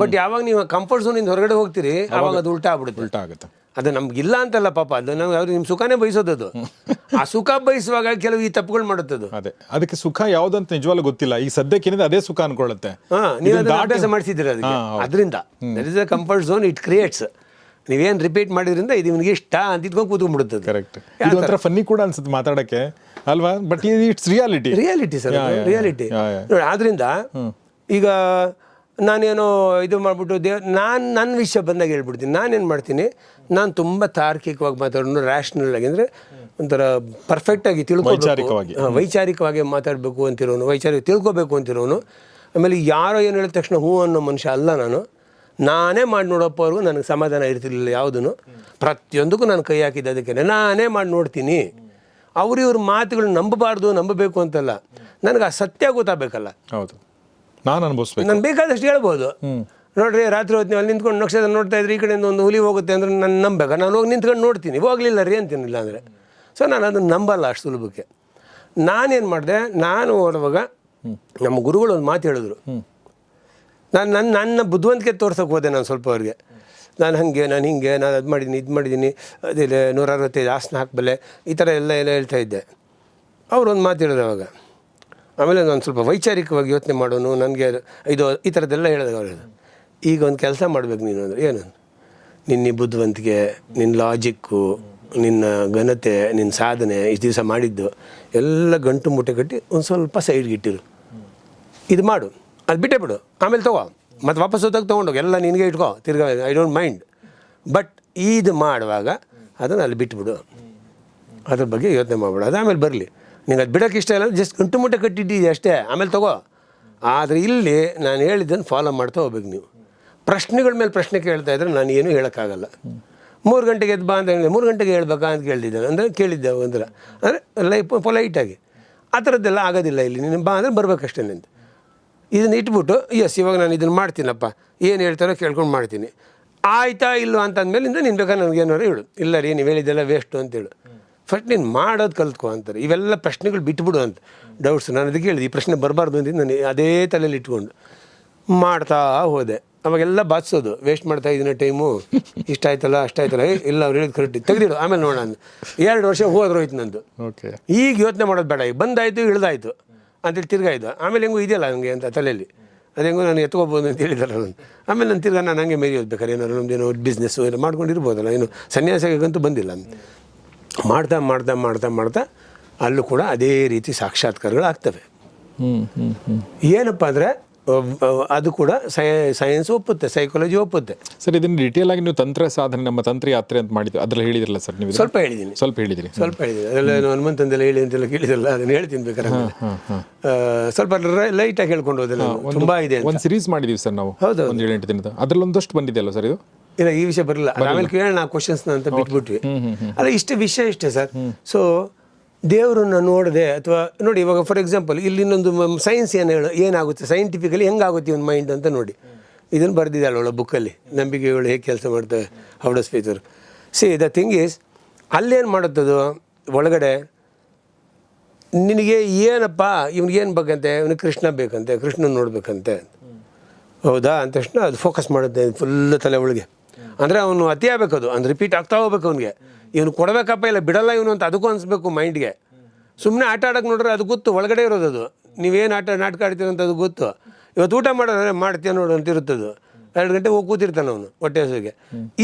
ಬಟ್ ಯಾವಾಗ ನೀವು ಕಂಫರ್ಟ್ ಝೋನಿಂದ ಹೊರಗಡೆ ಹೋಗ್ತೀರಿ ಅವಾಗ ಅದು ಉಲ್ಟಾ ಆಗ್ಬಿಡುತ್ತೆ. ಉಲ್ಟಾ ಆಗುತ್ತೆ. ಅದು ನಮ್ಗಿಲ್ಲ ಅಂತಲ್ಲ ಪಾಪ ಅದು ನಾವು ನಿಮ್ಮ ನಿಮ್ಮ ಸುಖನೇ ಬಯಸೋದದು ಆ ಸುಖ ಬಯಸುವಾಗ ಕೆಲವು ಈ ತಪ್ಪುಗಳು ಮಾಡುತ್ತದು ಅದೇ. ಅದಕ್ಕೆ ಸುಖ ಯಾವ್ದಂತ ನಿಜವಾಗ್ಲೂ ಗೊತ್ತಿಲ್ಲ. ಈ ಸದ್ಯಕ್ಕೇನಿದೆ ಅದೇ ಸುಖ ಅನ್ಕೊಳ್ಳುತ್ತೆ. ಹಾ ನೀವು ಅಭ್ಯಾಸ ಮಾಡಿಸಿದ್ದೀರ ಅದಕ್ಕೆ. ಅದರಿಂದ that is comfort zone it creates ನೀವೇನು ರಿಪೀಟ್ ಮಾಡಿದ್ರಿಂದ ಇದು ಇವನಿಗೆ ಇಷ್ಟ ಅಂತ ಇದ್ಕೊಂಡು ಕೂತ್ಕೊಂಡ್ಬಿಡುತ್ತದೆ ಕರೆಕ್ಟ್ ಇದು ಒಂಥರ ಫನ್ನಿ ಕೂಡ ಅನ್ಸುತ್ತೆ ಮಾತಾಡಕ್ಕೆ ಅಲ್ವಾ? But it's reality reality sir reality. ನೋಡಿ ಆದ್ರಿಂದ ಈಗ ನಾನೇನೋ ಇದು ಮಾಡ್ಬಿಟ್ಟು ದೇವ್ ನಾನು ನನ್ನ ವಿಷಯ ಬಂದಾಗ ಹೇಳ್ಬಿಡ್ತೀನಿ. ನಾನೇನು ಮಾಡ್ತೀನಿ ನಾನು ತುಂಬ ತಾರ್ಕಿಕವಾಗಿ ಮಾತಾಡೋನು ರ್ಯಾಷನಲ್ ಆಗಿ ಅಂದರೆ ಒಂಥರ ಪರ್ಫೆಕ್ಟಾಗಿ ತಿಳ್ಕೊಬೇಕು. ವೈಚಾರಿಕವಾಗಿ ಮಾತಾಡಬೇಕು ಅಂತಿರೋನು ವೈಚಾರಿಕ ತಿಳ್ಕೊಬೇಕು ಅಂತಿರೋನು. ಆಮೇಲೆ ಯಾರೋ ಏನು ಹೇಳಿದ ತಕ್ಷಣ ಹೂ ಅನ್ನೋ ಮನುಷ್ಯ ಅಲ್ಲ ನಾನು. ನಾನೇ ಮಾಡಿ ನೋಡೋಪ್ಪವ್ರಿಗೂ ನನಗೆ ಸಮಾಧಾನ ಇರ್ತಿರ್ಲಿಲ್ಲ ಯಾವುದೂ ಪ್ರತಿಯೊಂದಕ್ಕೂ ನಾನು ಕೈ ಹಾಕಿದ್ದೆ ಅದಕ್ಕೆ. ನಾನೇ ಮಾಡಿ ನೋಡ್ತೀನಿ. ಅವ್ರು ಇವ್ರ ಮಾತುಗಳು ನಂಬಬಾರ್ದು ನಂಬಬೇಕು ಅಂತಲ್ಲ. ನನಗೆ ಆ ಸತ್ಯ ಗೊತ್ತಾಗಬೇಕಲ್ಲ. ಹೌದು. ನಾನು ಅನುಭವಿಸ್ಬೇಕು. ನಾನು ಬೇಕಾದಷ್ಟು ಹೇಳ್ಬೋದು. ನೋಡ್ರಿ ರಾತ್ರಿ ಹೊತ್ತು ನೀವು ಅಲ್ಲಿ ನಿಂತ್ಕೊಂಡು ನಕ್ಷತ್ರ ನೋಡ್ತಾ ಇದ್ರೆ ಈ ಕಡೆಯಿಂದ ಒಂದು ಹುಲಿ ಹೋಗುತ್ತೆ ಅಂದ್ರೆ ನಾನು ನಂಬೇಕಾ ನಾನು ಹೋಗಿ ನಿಂತ್ಕೊಂಡು ನೋಡ್ತೀನಿ. ಹೋಗ್ಲಿಲ್ಲ ರೀ ಅಂತೀನಿಲ್ಲ ಅಂದರೆ. ಸೊ ನಾನು ಅದನ್ನು ನಂಬಲ್ಲ ಅಷ್ಟು ಸುಲಭಕ್ಕೆ. ನಾನೇನು ಮಾಡಿದೆ ನಾನು ಓಡುವಾಗ ನಮ್ಮ ಗುರುಗಳು ಒಂದು ಮಾತು ಹೇಳಿದ್ರು. ನಾನು ನನ್ನ ನನ್ನ ಬುದ್ಧಿವಂತಿಕೆ ತೋರ್ಸೋಕೆ ಹೋದೆ ನಾನು ಸ್ವಲ್ಪ ಅವ್ರಿಗೆ. ನಾನು ಹಾಗೆ, ನಾನು ಹಿಂಗೆ, ನಾನು ಅದು ಮಾಡಿದ್ದೀನಿ ಇದು ಮಾಡಿದ್ದೀನಿ ಅದಿಲ್ಲ ನೂರ ಅರವತ್ತೈದು ಆಸನ ಹಾಕಬಲ್ಲೆ, ಈ ಥರ ಎಲ್ಲ ಎಲ್ಲ ಹೇಳ್ತಾ ಇದ್ದೆ. ಅವ್ರು ಒಂದು ಮಾತು ಹೇಳಿದ್ರು ಅವಾಗ. ಆಮೇಲೆ ನಾನು ಸ್ವಲ್ಪ ವೈಚಾರಿಕವಾಗಿ ಯೋಚನೆ ಮಾಡೋನು, ನನಗೆ ಇದು, ಈ ಥರದ್ದೆಲ್ಲ ಹೇಳಿದಾಗ ಅವ್ರು. ಈಗ ಒಂದು ಕೆಲಸ ಮಾಡ್ಬೇಕು ನೀನು ಅಂದರೆ, ಏನು? ನಿನ್ನ ಬುದ್ಧಿವಂತಿಕೆ ನಿನ್ನ ಲಾಜಿಕ್ಕು ನಿನ್ನ ಘನತೆ ನಿನ್ನ ಸಾಧನೆ, ಇಷ್ಟು ದಿವಸ ಮಾಡಿದ್ದು, ಎಲ್ಲ ಗಂಟು ಮುಟ್ಟೆ ಕಟ್ಟಿ ಒಂದು ಸ್ವಲ್ಪ ಸೈಡ್ಗಿಟ್ಟಿರು ಇದು ಮಾಡು. ಅದು ಬಿಟ್ಟೇ ಬಿಡು. ಆಮೇಲೆ ತಗೋ. ಮತ್ತು ವಾಪಸ್ ಹೋದಾಗ ತೊಗೊಂಡೋಗಿ ಎಲ್ಲ ನಿನಗೆ ಇಟ್ಕೋ. ತಿರ್ಗಾ, ಐ ಡೋಂಟ್ ಮೈಂಡ್. ಬಟ್ ಇದು ಮಾಡುವಾಗ ಅದನ್ನು ಅಲ್ಲಿ ಬಿಟ್ಬಿಡು ಅದ್ರ ಬಗ್ಗೆ ಯೋಚನೆ ಮಾಡ್ಬಿಡು. ಅದು ಆಮೇಲೆ ಬರಲಿ. ನಿಂಗೆ ಅದು ಬಿಡೋಕ್ಕೆ ಇಷ್ಟ ಇಲ್ಲ ಜಸ್ಟ್ ಗಂಟು ಮುಟ್ಟೆ ಕಟ್ಟಿದ್ದೀವಿ ಅಷ್ಟೇ. ಆಮೇಲೆ ತಗೋ. ಆದರೆ ಇಲ್ಲಿ ನಾನು ಹೇಳಿದ್ದನ್ನು ಫಾಲೋ ಮಾಡ್ತಾ ಹೋಗ್ಬೇಕು ನೀವು. ಪ್ರಶ್ನೆಗಳ ಮೇಲೆ ಪ್ರಶ್ನೆ ಕೇಳ್ತಾ ಇದ್ರೆ ನಾನು ಏನೂ ಹೇಳೋಕ್ಕಾಗಲ್ಲ. ಮೂರು ಗಂಟೆಗೆ ಎದ್ದು ಬಾ ಅಂತ ಹೇಳಿ ಮೂರು ಗಂಟೆಗೆ ಹೇಳ್ಬೇಕಾ ಅಂತ ಕೇಳಿದ್ದೆವು ಅಂದರೆ ಕೇಳಿದ್ದೆ ಅಂದ್ರೆ ಅಂದರೆ ಲೈಫ್ ಪೊಲೈಟಾಗಿ ಆ ಥರದ್ದೆಲ್ಲ ಆಗೋದಿಲ್ಲ ಇಲ್ಲಿ. ನೀನು ಬಾ ಅಂದರೆ ಬರ್ಬೇಕಷ್ಟೇ ಅಂತ ಇದನ್ನ ಇಟ್ಬಿಟ್ಟು ಎಸ್ ಇವಾಗ ನಾನು ಇದನ್ನು ಮಾಡ್ತೀನಪ್ಪ. ಏನು ಹೇಳ್ತಾರೋ ಕೇಳ್ಕೊಂಡು ಮಾಡ್ತೀನಿ. ಆಯ್ತಾ ಇಲ್ಲೋ ಇಂದ ನಿನ್ನ ಬೇಕಾದ್ರೆ ನನಗೆ ಏನಾರು ಹೇಳು. ಇಲ್ಲ ರೀ ನೀವು ಹೇಳಿದ್ದೆಲ್ಲ ವೇಸ್ಟು ಅಂತೇಳು ಫಸ್ಟ್ ನೀನು ಮಾಡೋದು ಕಲ್ತ್ಕೊ ಅಂತಾರೆ ಇವೆಲ್ಲ ಪ್ರಶ್ನೆಗಳು ಬಿಟ್ಬಿಡು ಅಂತ. ಡೌಟ್ಸ್ ನಾನು ಅದಕ್ಕೆ ಹೇಳಿದೆ ಈ ಪ್ರಶ್ನೆ ಬರಬಾರ್ದು ಅಂತ ನಾನು ಅದೇ ತಲೆಯಲ್ಲಿ ಇಟ್ಕೊಂಡು ಮಾಡ್ತಾ ಹೋದೆ. ಅವಾಗೆಲ್ಲ ಬಾಚಿಸೋದು ವೇಸ್ಟ್ ಮಾಡ್ತಾ ಇದ್ದೀನಿ ಟೈಮು ಇಷ್ಟ ಆಯ್ತಲ್ಲ ಅಷ್ಟಾಯ್ತಲ್ಲ ಇಲ್ಲ ಅವ್ರು ಹೇಳಿದ್ ಕರೆಕ್ಟ್ ತೆಗೆದಿಡು. ಆಮೇಲೆ ನೋಡೋಣ ಎರಡು ವರ್ಷ ಹೋದ್ರೋಯ್ತು ನಂದು. ಈಗ ಯೋಚನೆ ಮಾಡೋದು ಬೇಡ. ಈಗ ಬಂದಾಯಿತು ಇಳ್ದಾಯ್ತು. ಅಂತೇಳಿ ಇದ್ದ. ಆಮೇಲೆ ಹೆಂಗೂ ಇದೆಯಲ್ಲ ನನಗೆ ಅಂತ ತಲೆಯಲ್ಲಿ. ಅದು ಹೆಂಗೋ ನಾನು ಎತ್ಕೋಬೋದು ಅಂತ ಹೇಳಿದ್ದಾರೆ ನಾನು ಆಮೇಲೆ ನಾನು ತಿರ್ಗಾ ನಾನು ಹಂಗೆ ಮೇರಿ ಓದ್ಬೇಕಾರೆ ಏನಾದ್ರು ಏನೋ ಬಿಸ್ನೆಸ್ಸು ಏನೋ ಮಾಡ್ಕೊಂಡಿರ್ಬೋದಲ್ಲ ಏನು ಸನ್ಯಾಸಿಗಂತೂ ಬಂದಿಲ್ಲ ಮಾಡ್ತಾ ಮಾಡ್ತಾ ಮಾಡ್ತಾ ಮಾಡ್ತಾ ಅಲ್ಲೂ ಕೂಡ ಅದೇ ರೀತಿ ಸಾಕ್ಷಾತ್ಕಾರಗಳು ಆಗ್ತವೆ ಏನಪ್ಪ ಅಂದರೆ ಅದು ಕೂಡ ಸೈ ಸೈನ್ಸ್ ಒಪ್ಪುತ್ತೆ ಸೈಕಾಲಜಿ ಒಪ್ಪುತ್ತೆ. ಸರ್ ಇದನ್ನು ಡೀಟೇಲ್ ಆಗಿ ನೀವು ತಂತ್ರ ಸಾಧನೆ ನಮ್ಮ ತಂತ್ರ ಯಾತ್ರೆ ಅಂತ ಮಾಡಿದ್ವಿ. ಅದ್ರಲ್ಲಿ ಹೇಳಿದ್ರಲ್ಲ ಸರ್ ನೀವು ಸ್ವಲ್ಪ ಹೇಳಿದ್ದೀನಿ. ಸ್ವಲ್ಪ ಹೇಳಿದಿರಿ. ಸ್ವಲ್ಪ ಹೇಳಿದ್ದೀನಿ. ಅದೆಲ್ಲ ಹನುಮಂತಂದೆಲ್ಲ ಹೇಳಿ ಅಂತೆಲ್ಲ ಕೇಳಿದಲ್ಲ ಅದನ್ನು ಹೇಳ್ತೀನಿ ಬೇಕಾದ್ರೆ ಸ್ವಲ್ಪ ಆ, ಸ್ವಲ್ಪ ಲೈಟಾಗಿ ಹೇಳ್ಕೊಂಡು ಹೋದೆ ತುಂಬಾ ಇದೆ ಒಂದು ಸಿರೀಸ್ ಮಾಡಿದೀವಿ ಸರ್ ನಾವು. ಹೌದು. ಒಂದು ಎಂಟು ದಿನದ. ಅದ್ರಲ್ಲಿ ಒಂದಷ್ಟು ಬಂದಿದೆಯಲ್ಲ ಸರ್ ಇದು? ಇಲ್ಲ ಈ ವಿಷಯ ಬರಲ್ಲ. ಆಮೇಲೆ ಕೇಳೋಣ ಕ್ವಶನ್ಸ್ನ ಅಂತ ಬಿಟ್ಬಿಟ್ವಿ. ಅಲ್ಲ ಇಷ್ಟು ವಿಷಯ ಇಷ್ಟೇ ಸರ್. ಸೊ ದೇವರನ್ನ ನೋಡದೆ ಅಥವಾ ನೋಡಿ ಇವಾಗ ಫಾರ್ ಎಕ್ಸಾಂಪಲ್ ಇಲ್ಲಿ ಇನ್ನೊಂದು ಸೈನ್ಸ್ ಏನು ಹೇಳು, ಏನಾಗುತ್ತೆ? ಸೈಂಟಿಫಿಕಲಿ ಹೆಂಗಾಗುತ್ತೆ ಒಂದು ಮೈಂಡ್ ಅಂತ ನೋಡಿ. ಇದನ್ನು ಬರೆದಿದ್ದಾಳೆ ಅವಳ ಬುಕ್ಕಲ್ಲಿ ನಂಬಿಕೆಗಳು ಹೇಗೆ ಕೆಲಸ ಮಾಡ್ತವೆ? ಅವಳ ಸ್ಪೀಚರ್ ಸಿ ದ ಥಿಂಗ್ ಈಸ್ ಅಲ್ಲೇನು ಮಾಡುತ್ತದು ಒಳಗಡೆ ನಿನಗೆ ಏನಪ್ಪ ಇವ್ನಿಗೇನು ಬೇಕಂತೆ ಇವನಿಗೆ ಕೃಷ್ಣ ಬೇಕಂತೆ, ಕೃಷ್ಣನ ನೋಡಬೇಕಂತೆ. ಹೌದಾ? ಅಂತ ತಕ್ಷಣ ಅದು ಫೋಕಸ್ ಮಾಡುತ್ತೆ ಫುಲ್ ತಲೆ ಒಳಗೆ. ಅಂದರೆ ಅವನು ಅತಿ ಆಗಬೇಕದು ಅದು. ಅಂದ್ರೆ ರಿಪೀಟ್ ಆಗ್ತಾ ಹೋಗ್ಬೇಕು ಅವನಿಗೆ. ಇವನು ಕೊಡಬೇಕಪ್ಪ, ಇಲ್ಲ ಬಿಡಲ್ಲ ಇವನು ಅಂತ ಅದಕ್ಕೂ ಅನಿಸ್ಬೇಕು ಮೈಂಡ್ಗೆ. ಸುಮ್ಮನೆ ಆಟ ಆಡೋಕೆ ನೋಡ್ರೆ ಅದು ಗೊತ್ತು, ಒಳಗಡೆ ಇರೋದು ಅದು. ನೀವೇನು ಆಟ, ನಾಟಕ ಆಡ್ತೀರ ಅಂತ ಅದು ಗೊತ್ತು. ಇವತ್ತು ಊಟ ಮಾಡೋದ್ರೆ ಮಾಡ್ತೀಯ ನೋಡು ಅಂತ ಇರುತ್ತದು. ಎರಡು ಗಂಟೆ ಹೋಗಿ ಕೂತಿರ್ತಾನೆ ಅವನು ಹೊಟ್ಟೆ ಹಸುಗೆ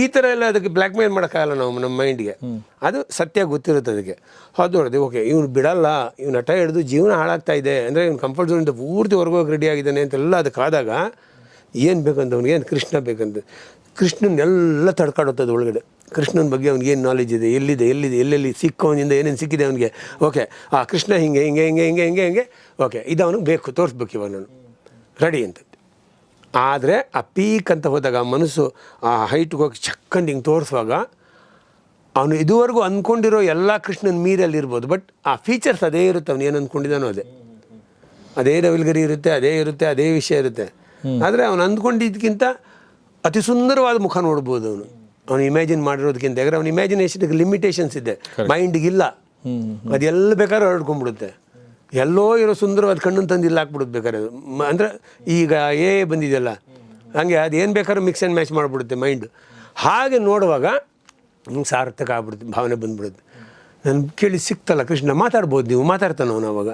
ಈ ಥರ ಎಲ್ಲ ಅದಕ್ಕೆ ಬ್ಲ್ಯಾಕ್ ಮೇಲ್ ಮಾಡೋಕ್ಕಾಗಲ್ಲ ನಾವು ನಮ್ಮ ಮೈಂಡ್ಗೆ. ಅದು ಸತ್ಯ ಗೊತ್ತಿರುತ್ತೆ ಅದಕ್ಕೆ. ಹೌದು ನೋಡಿದೆ, ಓಕೆ, ಇವ್ನು ಬಿಡಲ್ಲ, ಇವ್ನು ಹಠ ಹಿಡಿದು ಜೀವನ ಹಾಳಾಗ್ತಾ ಇದೆ, ಅಂದರೆ ಇವ್ನು ಕಂಫರ್ಟ್ ಝೋನಿಂದ ಪೂರ್ತಿ ಹೊರಗೋಗಿ ರೆಡಿ ಆಗಿದ್ದಾನೆ ಅಂತೆಲ್ಲ ಅದಕ್ಕಾದಾಗ ಏನು ಬೇಕಂತ ಅವ್ನಿಗೆ, ಏನು ಕೃಷ್ಣ ಬೇಕಂತ. ಕೃಷ್ಣನ್ನೆಲ್ಲ ತಡ್ಕಾಡುತ್ತದೆ ಒಳಗಡೆ. ಕೃಷ್ಣನ ಬಗ್ಗೆ ಅವ್ನಿಗೆ ಏನು ನಾಲೆಜ್ ಇದೆ ಎಲ್ಲಿದೆ ಎಲ್ಲಿದೆ ಎಲ್ಲೆಲ್ಲಿ ಸಿಕ್ಕವನಿಂದ ಏನೇನು ಸಿಕ್ಕಿದೆ ಅವನಿಗೆ. ಓಕೆ ಆ ಕೃಷ್ಣ ಹಿಂಗೆ ಹಿಂಗೆ ಹಿಂಗೆ ಹಿಂಗೆ ಹಿಂಗೆ ಹಿಂಗೆ. ಓಕೆ ಇದು ಅವನಿಗೆ ಬೇಕು ತೋರಿಸ್ಬೇಕು ಇವಾಗ ನಾನು. ರೆಡಿ ಅಂತ ಆದರೆ ಆ ಪೀಕ್ ಅಂತ ಹೋದಾಗ ಆ ಮನಸ್ಸು ಆ ಹೈಟ್ಗೆ ಹೋಗಿ ಚಕ್ಕಂದು ಹಿಂಗೆ ತೋರಿಸುವಾಗ ಅವನು ಇದುವರೆಗೂ ಅಂದ್ಕೊಂಡಿರೋ ಎಲ್ಲ ಕೃಷ್ಣನ ಮೀರಲ್ಲಿ ಇರ್ಬೋದು ಬಟ್ ಆ ಫೀಚರ್ಸ್ ಅದೇ ಇರುತ್ತೆ ಅವನು ಏನು ಅಂದ್ಕೊಂಡಿದ್ದಾನೋ ಅದೇ. ಅದೇ ರವಿಲ್ಗರಿ ಇರುತ್ತೆ ಅದೇ ಇರುತ್ತೆ ಅದೇ ವಿಷಯ ಇರುತ್ತೆ. ಆದರೆ ಅವನು ಅಂದ್ಕೊಂಡಿದ್ದಕ್ಕಿಂತ ಅತಿ ಸುಂದರವಾದ ಮುಖ ನೋಡ್ಬೋದು ಅವನು. ಅವನು ಇಮ್ಯಾಜಿನ್ ಮಾಡಿರೋದಕ್ಕಿಂತ ಯಾಕಂದ್ರೆ ಅವನ ಇಮ್ಯಾಜಿನೇಷನ್ಗೆ ಲಿಮಿಟೇಷನ್ಸ್ ಇದೆ. ಮೈಂಡ್ಗಿಲ್ಲ ಅದೆಲ್ಲ ಬೇಕಾದ್ರೆ ಹೊರಡ್ಕೊಂಡ್ಬಿಡುತ್ತೆ. ಎಲ್ಲೋ ಇರೋ ಸುಂದರವಾದ ಕಣ್ಣನ್ನು ತಂದು ಇಲ್ಲಿ ಹಾಕ್ಬಿಡುತ್ತೆ ಬೇಕಾದ್ರೆ. ಅಂದ್ರೆ ಈಗ ಏ ಬಂದಿದೆಯಲ್ಲ ಹಂಗೆ ಅದು ಏನು ಬೇಕಾದ್ರೂ ಮಿಕ್ಸ್ ಆ್ಯಂಡ್ ಮ್ಯಾಚ್ ಮಾಡಿಬಿಡುತ್ತೆ ಮೈಂಡ್ ಹಾಗೆ ನೋಡುವಾಗ ನಿಮ್ಗೆ ಸಾರ್ಥಕ ಆಗ್ಬಿಡುತ್ತೆ ಭಾವನೆ ಬಂದ್ಬಿಡುತ್ತೆ. ನಾನು ಕೇಳಿ ಸಿಕ್ತಲ್ಲ ಕೃಷ್ಣ ಮಾತಾಡ್ಬೋದು ನೀವು ಮಾತಾಡ್ತಾನೆ ಅವನು ಅವಾಗ.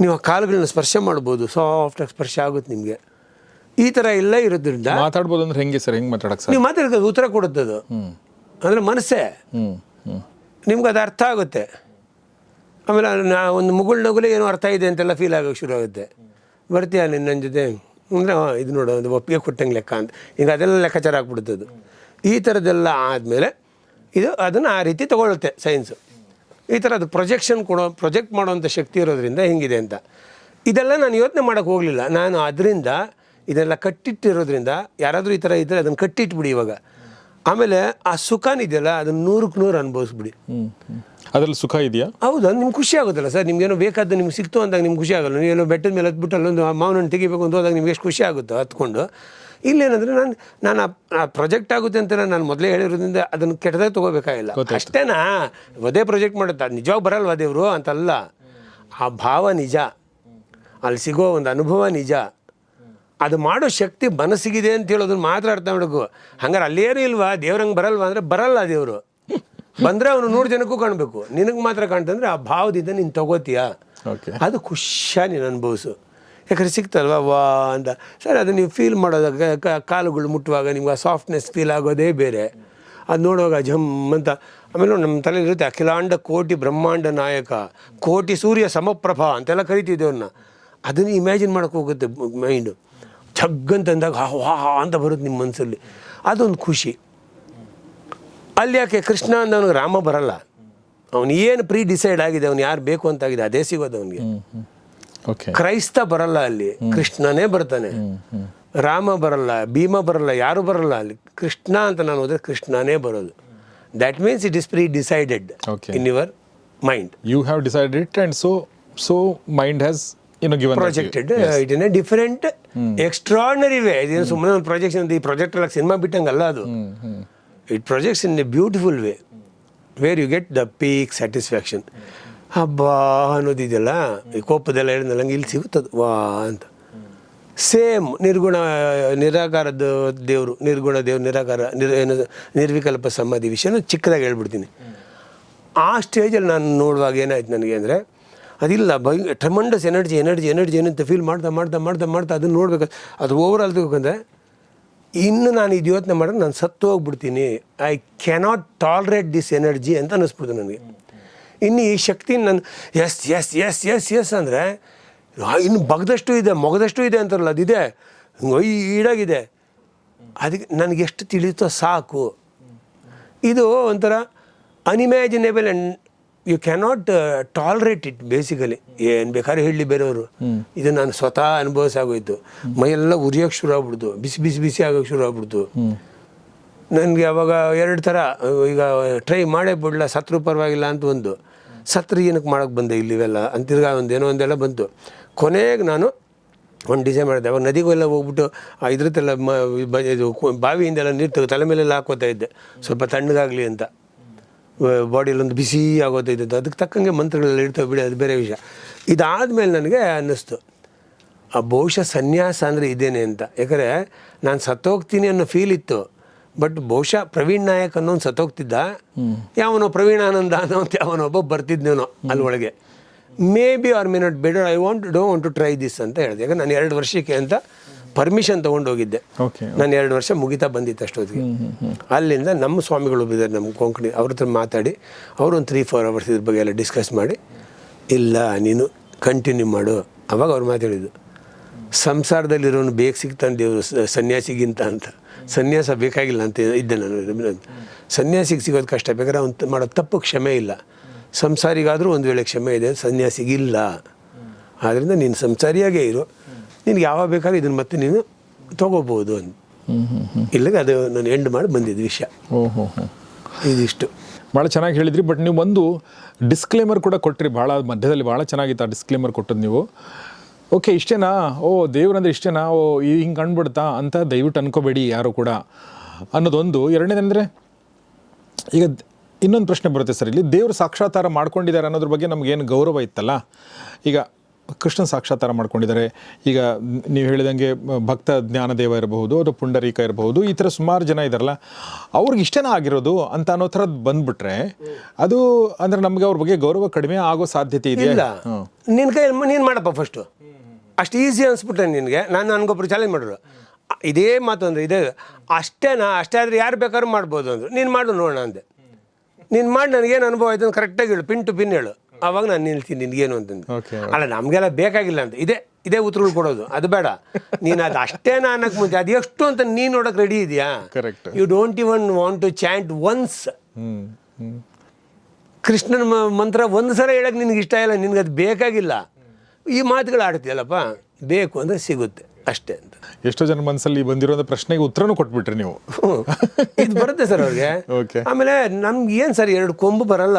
ನೀವು ಆ ಕಾಲುಗಳನ್ನ ಸ್ಪರ್ಶ ಮಾಡ್ಬೋದು ಸಾಫ್ಟಾಗಿ ಸ್ಪರ್ಶ ಆಗುತ್ತೆ ನಿಮಗೆ. ಈ ಥರ ಎಲ್ಲ ಇರೋದ್ರಿಂದ ಮಾತಾಡ್ಬೋದು ಅಂದ್ರೆ ಹೆಂಗೆ ಸರ್? ಹೆಂಗೆ ಮಾತಾಡಕ್ಕೆ ಸರ್ ನೀವು ಮಾತಾಡೋದು ಉತ್ತರ ಕೊಡುತ್ತೆ ಅದು ಅಂದರೆ ಮನಸ್ಸೇ. ನಿಮ್ಗೆ ಅದು ಅರ್ಥ ಆಗುತ್ತೆ. ಆಮೇಲೆ ನಾ ಒಂದು ಮುಗುಳ್ ನಗುಲೇ ಏನೋ ಅರ್ಥ ಇದೆ ಅಂತೆಲ್ಲ ಫೀಲ್ ಆಗೋಕ್ಕೆ ಶುರು ಆಗುತ್ತೆ. ಬರ್ತೀಯ ನಿನ್ನ ನನ್ನ ಜೊತೆ? ಅಂದರೆ ಇದು ನೋಡು ಅದು ಒಪ್ಪಿಗೆ ಕೊಟ್ಟಂಗೆ ಲೆಕ್ಕ ಅಂತ. ಈಗ ಅದೆಲ್ಲ ಲೆಕ್ಕಾಚಾರ ಆಗ್ಬಿಡ್ತದ್ದು ಈ ಥರದ್ದೆಲ್ಲ ಆದಮೇಲೆ ಇದು ಅದನ್ನು ಆ ರೀತಿ ತೊಗೊಳುತ್ತೆ ಸೈನ್ಸು ಈ ಥರ ಅದು ಪ್ರೊಜೆಕ್ಷನ್ ಕೊಡೋ ಪ್ರೊಜೆಕ್ಟ್ ಮಾಡೋವಂಥ ಶಕ್ತಿ ಇರೋದ್ರಿಂದ ಹೆಂಗಿದೆ ಅಂತ. ಇದೆಲ್ಲ ನಾನು ಯೋಚನೆ ಮಾಡೋಕ್ಕೆ ಹೋಗಲಿಲ್ಲ. ನಾನು ಅದರಿಂದ ಇದೆಲ್ಲ ಕಟ್ಟಿಟ್ಟಿರೋದ್ರಿಂದ ಯಾರಾದರೂ ಈ ಥರ ಇದ್ದರೆ ಅದನ್ನು ಕಟ್ಟಿಟ್ಬಿಡಿ ಇವಾಗ. ಆಮೇಲೆ ಆ ಸುಖನಿದೆಯಲ್ಲ ಅದನ್ನು ನೂರಕ್ಕೆ ನೂರು ಅನುಭವಿಸ್ಬಿಡಿ. ಅದ್ರಲ್ಲಿ ಸುಖ ಇದೆಯಾ? ಹೌದು ಅದು ನಿಮ್ಗೆ ಖುಷಿ ಆಗೋದಲ್ಲ ಸರ್. ನಿಮ್ಗೇನೋ ಬೇಕಾದ ನಿಮ್ಗೆ ಸಿಕ್ತು ಅಂದಾಗ ನಿಮ್ಗೆ ಖುಷಿ ಆಗಲ್ಲ. ನೀವೇನೋ ಬೆಟ್ಟದ ಮೇಲೆ ಹತ್ಬಿಟ್ಟು ಅಲ್ಲೊಂದು ಮಾವಿನ ಹಣ್ಣು ತೆಗಿಬೇಕು ಅಂತ ಹೋದಾಗ ನಿಮ್ಗೆ ಎಷ್ಟು ಖುಷಿ ಆಗುತ್ತೋ ಹತ್ಕೊಂಡು. ಇಲ್ಲೇನಂದ್ರೆ ನಾನು ನಾನು ಆ ಪ್ರಾಜೆಕ್ಟ್ ಆಗುತ್ತೆ ಅಂತ ನಾನು ಮೊದಲೇ ಹೇಳಿರೋದ್ರಿಂದ ಅದನ್ನು ಕೆಟ್ಟದಾಗ ತೊಗೋಬೇಕಾಗಿಲ್ಲ. ಅಷ್ಟೇನಾ? ಅದೇ ಪ್ರಾಜೆಕ್ಟ್ ಮಾಡುತ್ತೆ? ಅದು ನಿಜವಾಗ ಬರಲ್ವಾ ದೇವರು? ಅಂತಲ್ಲ. ಆ ಭಾವ ನಿಜ. ಅಲ್ಲಿ ಸಿಗೋ ಒಂದು ಅನುಭವ ನಿಜ. ಅದು ಮಾಡೋ ಶಕ್ತಿ ಮನಸ್ಸಿಗಿದೆ ಅಂತ ಹೇಳೋದನ್ನ ಮಾತ್ರ ಅರ್ಥ ಮಾಡಬೇಕು ಹಂಗಾರೆ ಅಲ್ಲೇನೂ ಇಲ್ವಾ? ದೇವ್ರಂಗೆ ಬರಲ್ವಾ ಅಂದರೆ ಬರಲ್ಲ ದೇವರು. ಬಂದರೆ ಅವನು ನೂರು ಜನಕ್ಕೂ ಕಾಣಬೇಕು. ನಿನಗೆ ಮಾತ್ರ ಕಾಣ್ತಂದ್ರೆ ಆ ಭಾವದಿಂದ ನೀನು ತಗೋತೀಯ? ಓಕೆ. ಅದು ಖುಷಿಯಾಗಿ ನೀನು ಅನುಭವಿಸು. ಯಾಕಂದ್ರೆ ಸಿಗ್ತಲ್ವ ವಾ ಅಂತ ಸರ್ ಅದು ನೀವು ಫೀಲ್ ಮಾಡೋದಾಗ ಕಾಲುಗಳು ಮುಟ್ಟುವಾಗ ನಿಮ್ಗೆ ಆ ಸಾಫ್ಟ್ನೆಸ್ ಫೀಲ್ ಆಗೋದೇ ಬೇರೆ. ಅದು ನೋಡುವಾಗ ಜಮ್ ಅಂತ. ಆಮೇಲೆ ನಮ್ಮ ತಲೆ ಇರುತ್ತೆ ಅಖಿಲಾಂಡ ಕೋಟಿ ಬ್ರಹ್ಮಾಂಡ ನಾಯಕ ಕೋಟಿ ಸೂರ್ಯ ಸಮಪ್ರಭಾ ಅಂತೆಲ್ಲ ಕರಿತಿದ್ದೇವನ್ನ ಅದನ್ನು ಇಮ್ಯಾಜಿನ್ ಮಾಡೋಕೆ ಹೋಗುತ್ತೆ ಮೈಂಡು. ಅಂದಾಗ ಹಾ ಹಾ ಅಂತ ಬರುತ್ತೆ ನಿಮ್ಮ ಮನಸ್ಸಲ್ಲಿ ಅದೊಂದು ಖುಷಿ. ಅಲ್ಲಿ ಯಾಕೆ ಕೃಷ್ಣ ಅಂದ ಅವನಿಗೆ ರಾಮ ಬರಲ್ಲ. ಅವನು ಏನು ಪ್ರೀ ಡಿಸೈಡ್ ಆಗಿದೆ ಅವ್ನು ಯಾರು ಬೇಕು ಅಂತಾಗಿದೆ ಅದೇ ಸಿಗೋದು ಅವನಿಗೆ. ಓಕೆ ಕ್ರೈಸ್ತ ಬರಲ್ಲ ಅಲ್ಲಿ. ಕೃಷ್ಣನೇ ಬರ್ತಾನೆ. ರಾಮ ಬರಲ್ಲ ಭೀಮ ಬರಲ್ಲ ಯಾರು ಬರಲ್ಲ ಅಲ್ಲಿ. ಕೃಷ್ಣ ಅಂತ ನಾನು ಹೋದ್ರೆ ಕೃಷ್ಣನೇ ಬರೋದು. That means it is pre decided. In your mind you have decided it and so so mind has given projected it in a different extraordinary way ಇದೇನು ಸುಮ್ಮನೆ ಒಂದು ಪ್ರೊಜೆಕ್ಷನ್ ಈ ಪ್ರೊಜೆಕ್ಟ್ ಆಗಿ ಸಿನಿಮಾ ಬಿಟ್ಟಂಗಲ್ಲ ಅದು it projects in a beautiful way where you get the peak satisfaction ಹಬ್ಬ ಅನ್ನೋದಿದೆಯಲ್ಲ ಈ ಕೋಪದೆಲ್ಲ ಹೇಳಿದ್ನಲ್ಲ ನಂಗೆ ಇಲ್ಲಿ ಸಿಗುತ್ತದೆ. ವಾ ಅಂತ. ಸೇಮ್ ನಿರ್ಗುಣ ನಿರಾಕಾರದ ದೇವರು ನಿರ್ಗುಣ ದೇವ್ರು ನಿರಾಕಾರ ನಿರ್ ಏನು ನಿರ್ವಿಕಲ್ಪ ಸಮಾಧಿ ವಿಷಯನೂ ಚಿಕ್ಕದಾಗಿ ಹೇಳ್ಬಿಡ್ತೀನಿ. ಆ ಸ್ಟೇಜಲ್ಲಿ ನಾನು ನೋಡುವಾಗ ಏನಾಯ್ತು ನನಗೆ ಅಂದರೆ ಅದಿಲ್ಲ, ಭಯ ಟ್ರಮಂಡಸ್ ಎನರ್ಜಿ ಎನರ್ಜಿ ಎನರ್ಜಿ ಏನಂತ ಫೀಲ್ ಮಾಡ್ತಾ ಮಾಡ್ತಾ ಮಾಡ್ತಾ ಮಾಡ್ತಾ ಅದನ್ನು ನೋಡ್ಬೇಕು. ಅದು ಓವರ್ ಆಲ್ ತಗೋಕಂದ್ರೆ ಇನ್ನು ನಾನು ಇದು ಯೋಚನೆ ಮಾಡಿದ್ರೆ ನಾನು ಸತ್ತು ಹೋಗ್ಬಿಡ್ತೀನಿ. I cannot tolerate this energy ಅಂತ ಅನ್ನಿಸ್ಬಿಡ್ತು ನನಗೆ. ಇನ್ನು ಈ ಶಕ್ತಿ ನಾನು ಎಸ್ ಎಸ್ ಎಸ್ ಎಸ್ ಎಸ್ ಅಂದರೆ ಇನ್ನು ಬಗ್ದಷ್ಟು ಇದೆ, ಮೊಗದಷ್ಟು ಇದೆ ಅಂತಾರಲ್ಲ, ಅದಿದೆ. ಈಡಾಗಿದೆ ಅದಕ್ಕೆ ನನಗೆ ಎಷ್ಟು ತಿಳಿಯುತ್ತೋ ಸಾಕು. ಇದು ಒಂಥರ unimaginable and you cannot tolerate it basically ಏನು ಬೇಕಾದ್ರೆ ಹೇಳಿ ಬೇರೆಯವರು. ಇದು ನಾನು ಸ್ವತಃ ಅನುಭವಿಸಾಗೋಯ್ತು ಮೈಯೆಲ್ಲ ಉರಿಯೋಕೆ ಶುರು ಆಗ್ಬಿಡ್ತು. ಬಿಸಿ ಬಿಸಿ ಬಿಸಿ ಆಗೋಕೆ ಶುರು ಆಗ್ಬಿಡ್ತು. ನನಗೆ ಅವಾಗ ಎರಡು ಥರ ಈಗ ಟ್ರೈ ಮಾಡೇ ಬಿಡಲ ಸತ್ರು ಪರವಾಗಿಲ್ಲ ಅಂತ ಒಂದು. ಸತ್ರು ಏನಕ್ಕೆ ಮಾಡೋಕ್ಕೆ ಬಂದೆ ಇಲ್ಲಿ ಇವೆಲ್ಲ ಅಂತಿರ್ಗ ಒಂದು ಏನೋ ಒಂದೆಲ್ಲ ಬಂತು. ಕೊನೆಗೆ ನಾನು ಒಂದು ಡಿಸೈನ್ ಮಾಡಿದೆ. ಅವಾಗ ನದಿಗೆಲ್ಲ ಹೋಗ್ಬಿಟ್ಟು ಇದ್ರದ್ದೆಲ್ಲ ಮ ಇದು ಬಾವಿಯಿಂದೆಲ್ಲ ನೀರು ತಗೋ ತಲೆ ಮೇಲೆಲ್ಲ ಹಾಕೋತಾ ಇದ್ದೆ. ಸ್ವಲ್ಪ ತಣ್ಣಗಾಗಲಿ ಅಂತ. ಬಾಡಿಯಲ್ಲಿ ಒಂದು ಬಿಸಿ ಆಗೋದು ಇದ್ದದ್ದು. ಅದಕ್ಕೆ ತಕ್ಕಂಗೆ ಮಂತ್ರಗಳೆಲ್ಲ ಇರ್ತವೆ ಬಿಡಿ, ಅದು ಬೇರೆ ವಿಷಯ. ಇದಾದಮೇಲೆ ನನಗೆ ಅನ್ನಿಸ್ತು. ಆ, ಬಹುಶಃ ಸನ್ಯಾಸ ಅಂದರೆ ಇದೇನೆ ಅಂತ. ಯಾಕಂದರೆ ನಾನು ಸತ್ತೋಗ್ತೀನಿ ಅನ್ನೋ ಫೀಲ್ ಇತ್ತು. ಬಟ್ ಬಹುಶಃ ಪ್ರವೀಣ್ ನಾಯಕ್ ಅನ್ನೋನು ಸತ್ತೋಗ್ತಿದ್ದ. ಯಾವನೋ ಪ್ರವೀಣಾನಂದ ಅನ್ನೋ ಅಂತ ಯಾವನೊಬ್ಬ ಬರ್ತಿದ್ನೇನೋ ಅಲ್ಲಿ ಒಳಗೆ maybe or may not better I want do want to try this ಅಂತ ಹೇಳಿದೆ. ಯಾಕಂದ್ರೆ ನಾನು ಎರಡು ವರ್ಷಕ್ಕೆ ಅಂತ ಪರ್ಮಿಷನ್ ತೊಗೊಂಡು ಹೋಗಿದ್ದೆ ನಾನು ಎರಡು ವರ್ಷ ಮುಗಿತಾ ಬಂದಿತ್ತು ಅಷ್ಟೊತ್ತಿಗೆ. ಅಲ್ಲಿಂದ ನಮ್ಮ ಸ್ವಾಮಿಗಳು ಒಬ್ಬಿದ್ದಾರೆ ನಮ್ಮ ಕೊಂಕಣಿ. ಅವ್ರ ಹತ್ರ ಮಾತಾಡಿ ಅವರು ಒಂದು ತ್ರೀ ಫೋರ್ ಅವರ್ಸ್ ಇದ್ರ ಬಗ್ಗೆ ಎಲ್ಲ ಡಿಸ್ಕಸ್ ಮಾಡಿ ಇಲ್ಲ ನೀನು ಕಂಟಿನ್ಯೂ ಮಾಡು. ಅವಾಗ ಅವ್ರು ಮಾತಾಡಿದ್ದು ಸಂಸಾರದಲ್ಲಿರೋನು ಬೇಗ ಸಿಗ್ತಾನೆ ದೇವರು ಸನ್ಯಾಸಿಗಿಂತ ಅಂತ. ಸನ್ಯಾಸ ಬೇಕಾಗಿಲ್ಲ ಅಂತ ಇದ್ದೆ ನಾನು. ಸನ್ಯಾಸಿಗೆ ಸಿಗೋದು ಕಷ್ಟ ಬೇಕಾದ್ರೆ ಅವ್ನು ಮಾಡೋ ತಪ್ಪು ಕ್ಷಮೆ ಇಲ್ಲ. ಸಂಸಾರಿಗಾದರೂ ಒಂದು ವೇಳೆ ಕ್ಷಮೆ ಇದೆ ಸನ್ಯಾಸಿಗಿಲ್ಲ. ಆದ್ದರಿಂದ ನೀನು ಸಂಸಾರಿಯಾಗೇ ಇರು. ನಿನಗೆ ಯಾವಾಗ ಬೇಕಾದ್ರೂ ಇದನ್ನು ಮತ್ತೆ ನೀನು ತೊಗೋಬೋದು ಅಂತ ಇಲ್ಲ ಅದು ನಾನು ಎಂಡ್ ಮಾಡಿ ಬಂದಿದ್ದು ವಿಷಯ. ಇದಿಷ್ಟು. ಭಾಳ ಚೆನ್ನಾಗಿ ಹೇಳಿದ್ರಿ ಬಟ್ ನೀವು ಒಂದು ಡಿಸ್ಕ್ಲೇಮರ್ ಕೂಡ ಕೊಟ್ಟ್ರಿ ಭಾಳ ಮಧ್ಯದಲ್ಲಿ ಭಾಳ ಚೆನ್ನಾಗಿತ್ತು ಆ ಡಿಸ್ಕ್ಲೇಮರ್ ಕೊಟ್ಟದ್ದು ನೀವು. ಓಕೆ ಇಷ್ಟೇನಾ? ಓ ದೇವ್ರಂದ್ರೆ ಇಷ್ಟೇನಾ? ಓ ಹಿಂಗೆ ಕಂಡುಬಿಡ್ತಾ? ಅಂತ ದಯವಿಟ್ಟು ಅನ್ಕೋಬೇಡಿ ಯಾರು ಕೂಡ. ಅನ್ನೋದೊಂದು. ಎರಡನೇದಂದರೆ ಈಗ ಇನ್ನೊಂದು ಪ್ರಶ್ನೆ ಬರುತ್ತೆ ಸರ್ ಇಲ್ಲಿ. ದೇವರು ಸಾಕ್ಷಾತ್ಕಾರ ಮಾಡ್ಕೊಂಡಿದ್ದಾರೆ ಅನ್ನೋದ್ರ ಬಗ್ಗೆ ನಮಗೇನು ಗೌರವ ಇತ್ತಲ್ಲ? ಈಗ ಕೃಷ್ಣ ಸಾಕ್ಷಾತ್ಕಾರ ಮಾಡ್ಕೊಂಡಿದ್ದಾರೆ. ಈಗ ನೀವು ಹೇಳಿದಂಗೆ ಭಕ್ತ ಜ್ಞಾನದೇವ ಇರಬಹುದು ಅಥವಾ ಪುಂಡರೀಕ ಇರಬಹುದು ಈ ಥರ ಸುಮಾರು ಜನ ಇದ್ದಾರಲ್ಲ ಅವ್ರಿಗೆ ಇಷ್ಟೇನ ಆಗಿರೋದು ಅಂತ ಅನ್ನೋ ಥರದ್ದು ಬಂದ್ಬಿಟ್ರೆ ಅದು ಅಂದ್ರೆ ನಮಗೆ ಅವ್ರ ಬಗ್ಗೆ ಗೌರವ ಕಡಿಮೆ ಆಗೋ ಸಾಧ್ಯತೆ ಇಲ್ಲ. ಇದೆಯಾ ನಿನ್ನ ಕೈ ನೀನು ಮಾಡಪ್ಪ ಫಸ್ಟು ಅಷ್ಟು ಈಸಿ ಅನಿಸ್ಬಿಟ್ರೆ ನಿನಗೆ ನಾನು ನನಗೊಬ್ರು ಚಾಲೆಂಜ್ ಮಾಡಿದ್ರು. ಇದೇ ಮಾತು ಅಂದರೆ ಇದೇ ಅಷ್ಟೇನಾ ಅಷ್ಟೇ ಆದರೆ ಯಾರು ಬೇಕಾದ್ರೂ ಮಾಡ್ಬೋದು ಅಂದರು. ನೀನು ಮಾಡು ನೋಡೋಣ ಅಂದೆ. ನೀನು ಮಾಡಿ ನನಗೇನು ಅನುಭವ ಆಯ್ತು ಕರೆಕ್ಟಾಗಿ ಹೇಳು ಪಿನ್ ಟು ಪಿನ್ ಹೇಳು. ಅವಾಗ ನಾನು ನಿಲ್ತೀನಿ ನಿನಗೇನು ಅಂತಂದು. ಅಲ್ಲ ನಮಗೆಲ್ಲ ಬೇಕಾಗಿಲ್ಲ ಅಂತ. ಇದೇ ಇದೇ ಉತ್ತರಗಳು ಕೊಡೋದು. ಅದು ಬೇಡ. ನೀನು ಅದು ಅಷ್ಟೇ ಅನ್ನಕ್ಕೆ ಮುಂಚೆ ಅದು ಎಷ್ಟು ಅಂತ ನೀನು ನೋಡೋಕೆ ರೆಡಿ ಇದೆಯಾ. You don't even want to chant once ಕೃಷ್ಣನ ಮಂತ್ರ ಒಂದು ಸಲ ಹೇಳಕ್ಕೆ ನಿನಗೆ ಇಷ್ಟ ಇಲ್ಲ ನಿನಗೆ ಅದು ಬೇಕಾಗಿಲ್ಲ. ಈ ಮಾತುಗಳು ಆಡ್ತೀಯಲ್ಲಪ್ಪ ಬೇಕು ಅಂದರೆ ಸಿಗುತ್ತೆ ಅಷ್ಟೇ ಅಂತ. ಎಷ್ಟೋ ಜನ ಮನಸ್ಸಲ್ಲಿ ಬಂದಿರೋ ಪ್ರಶ್ನೆಗೆ ಉತ್ತರನೂ ಕೊಟ್ಬಿಟ್ರಿ ನೀವು. ಇದು ಬರುತ್ತೆ ಸರ್ ಅವ್ರಿಗೆ. ಆಮೇಲೆ ನಮ್ಗೆ ಏನು ಸರ್ ಎರಡು ಕೊಂಬು ಬರಲ್ಲ?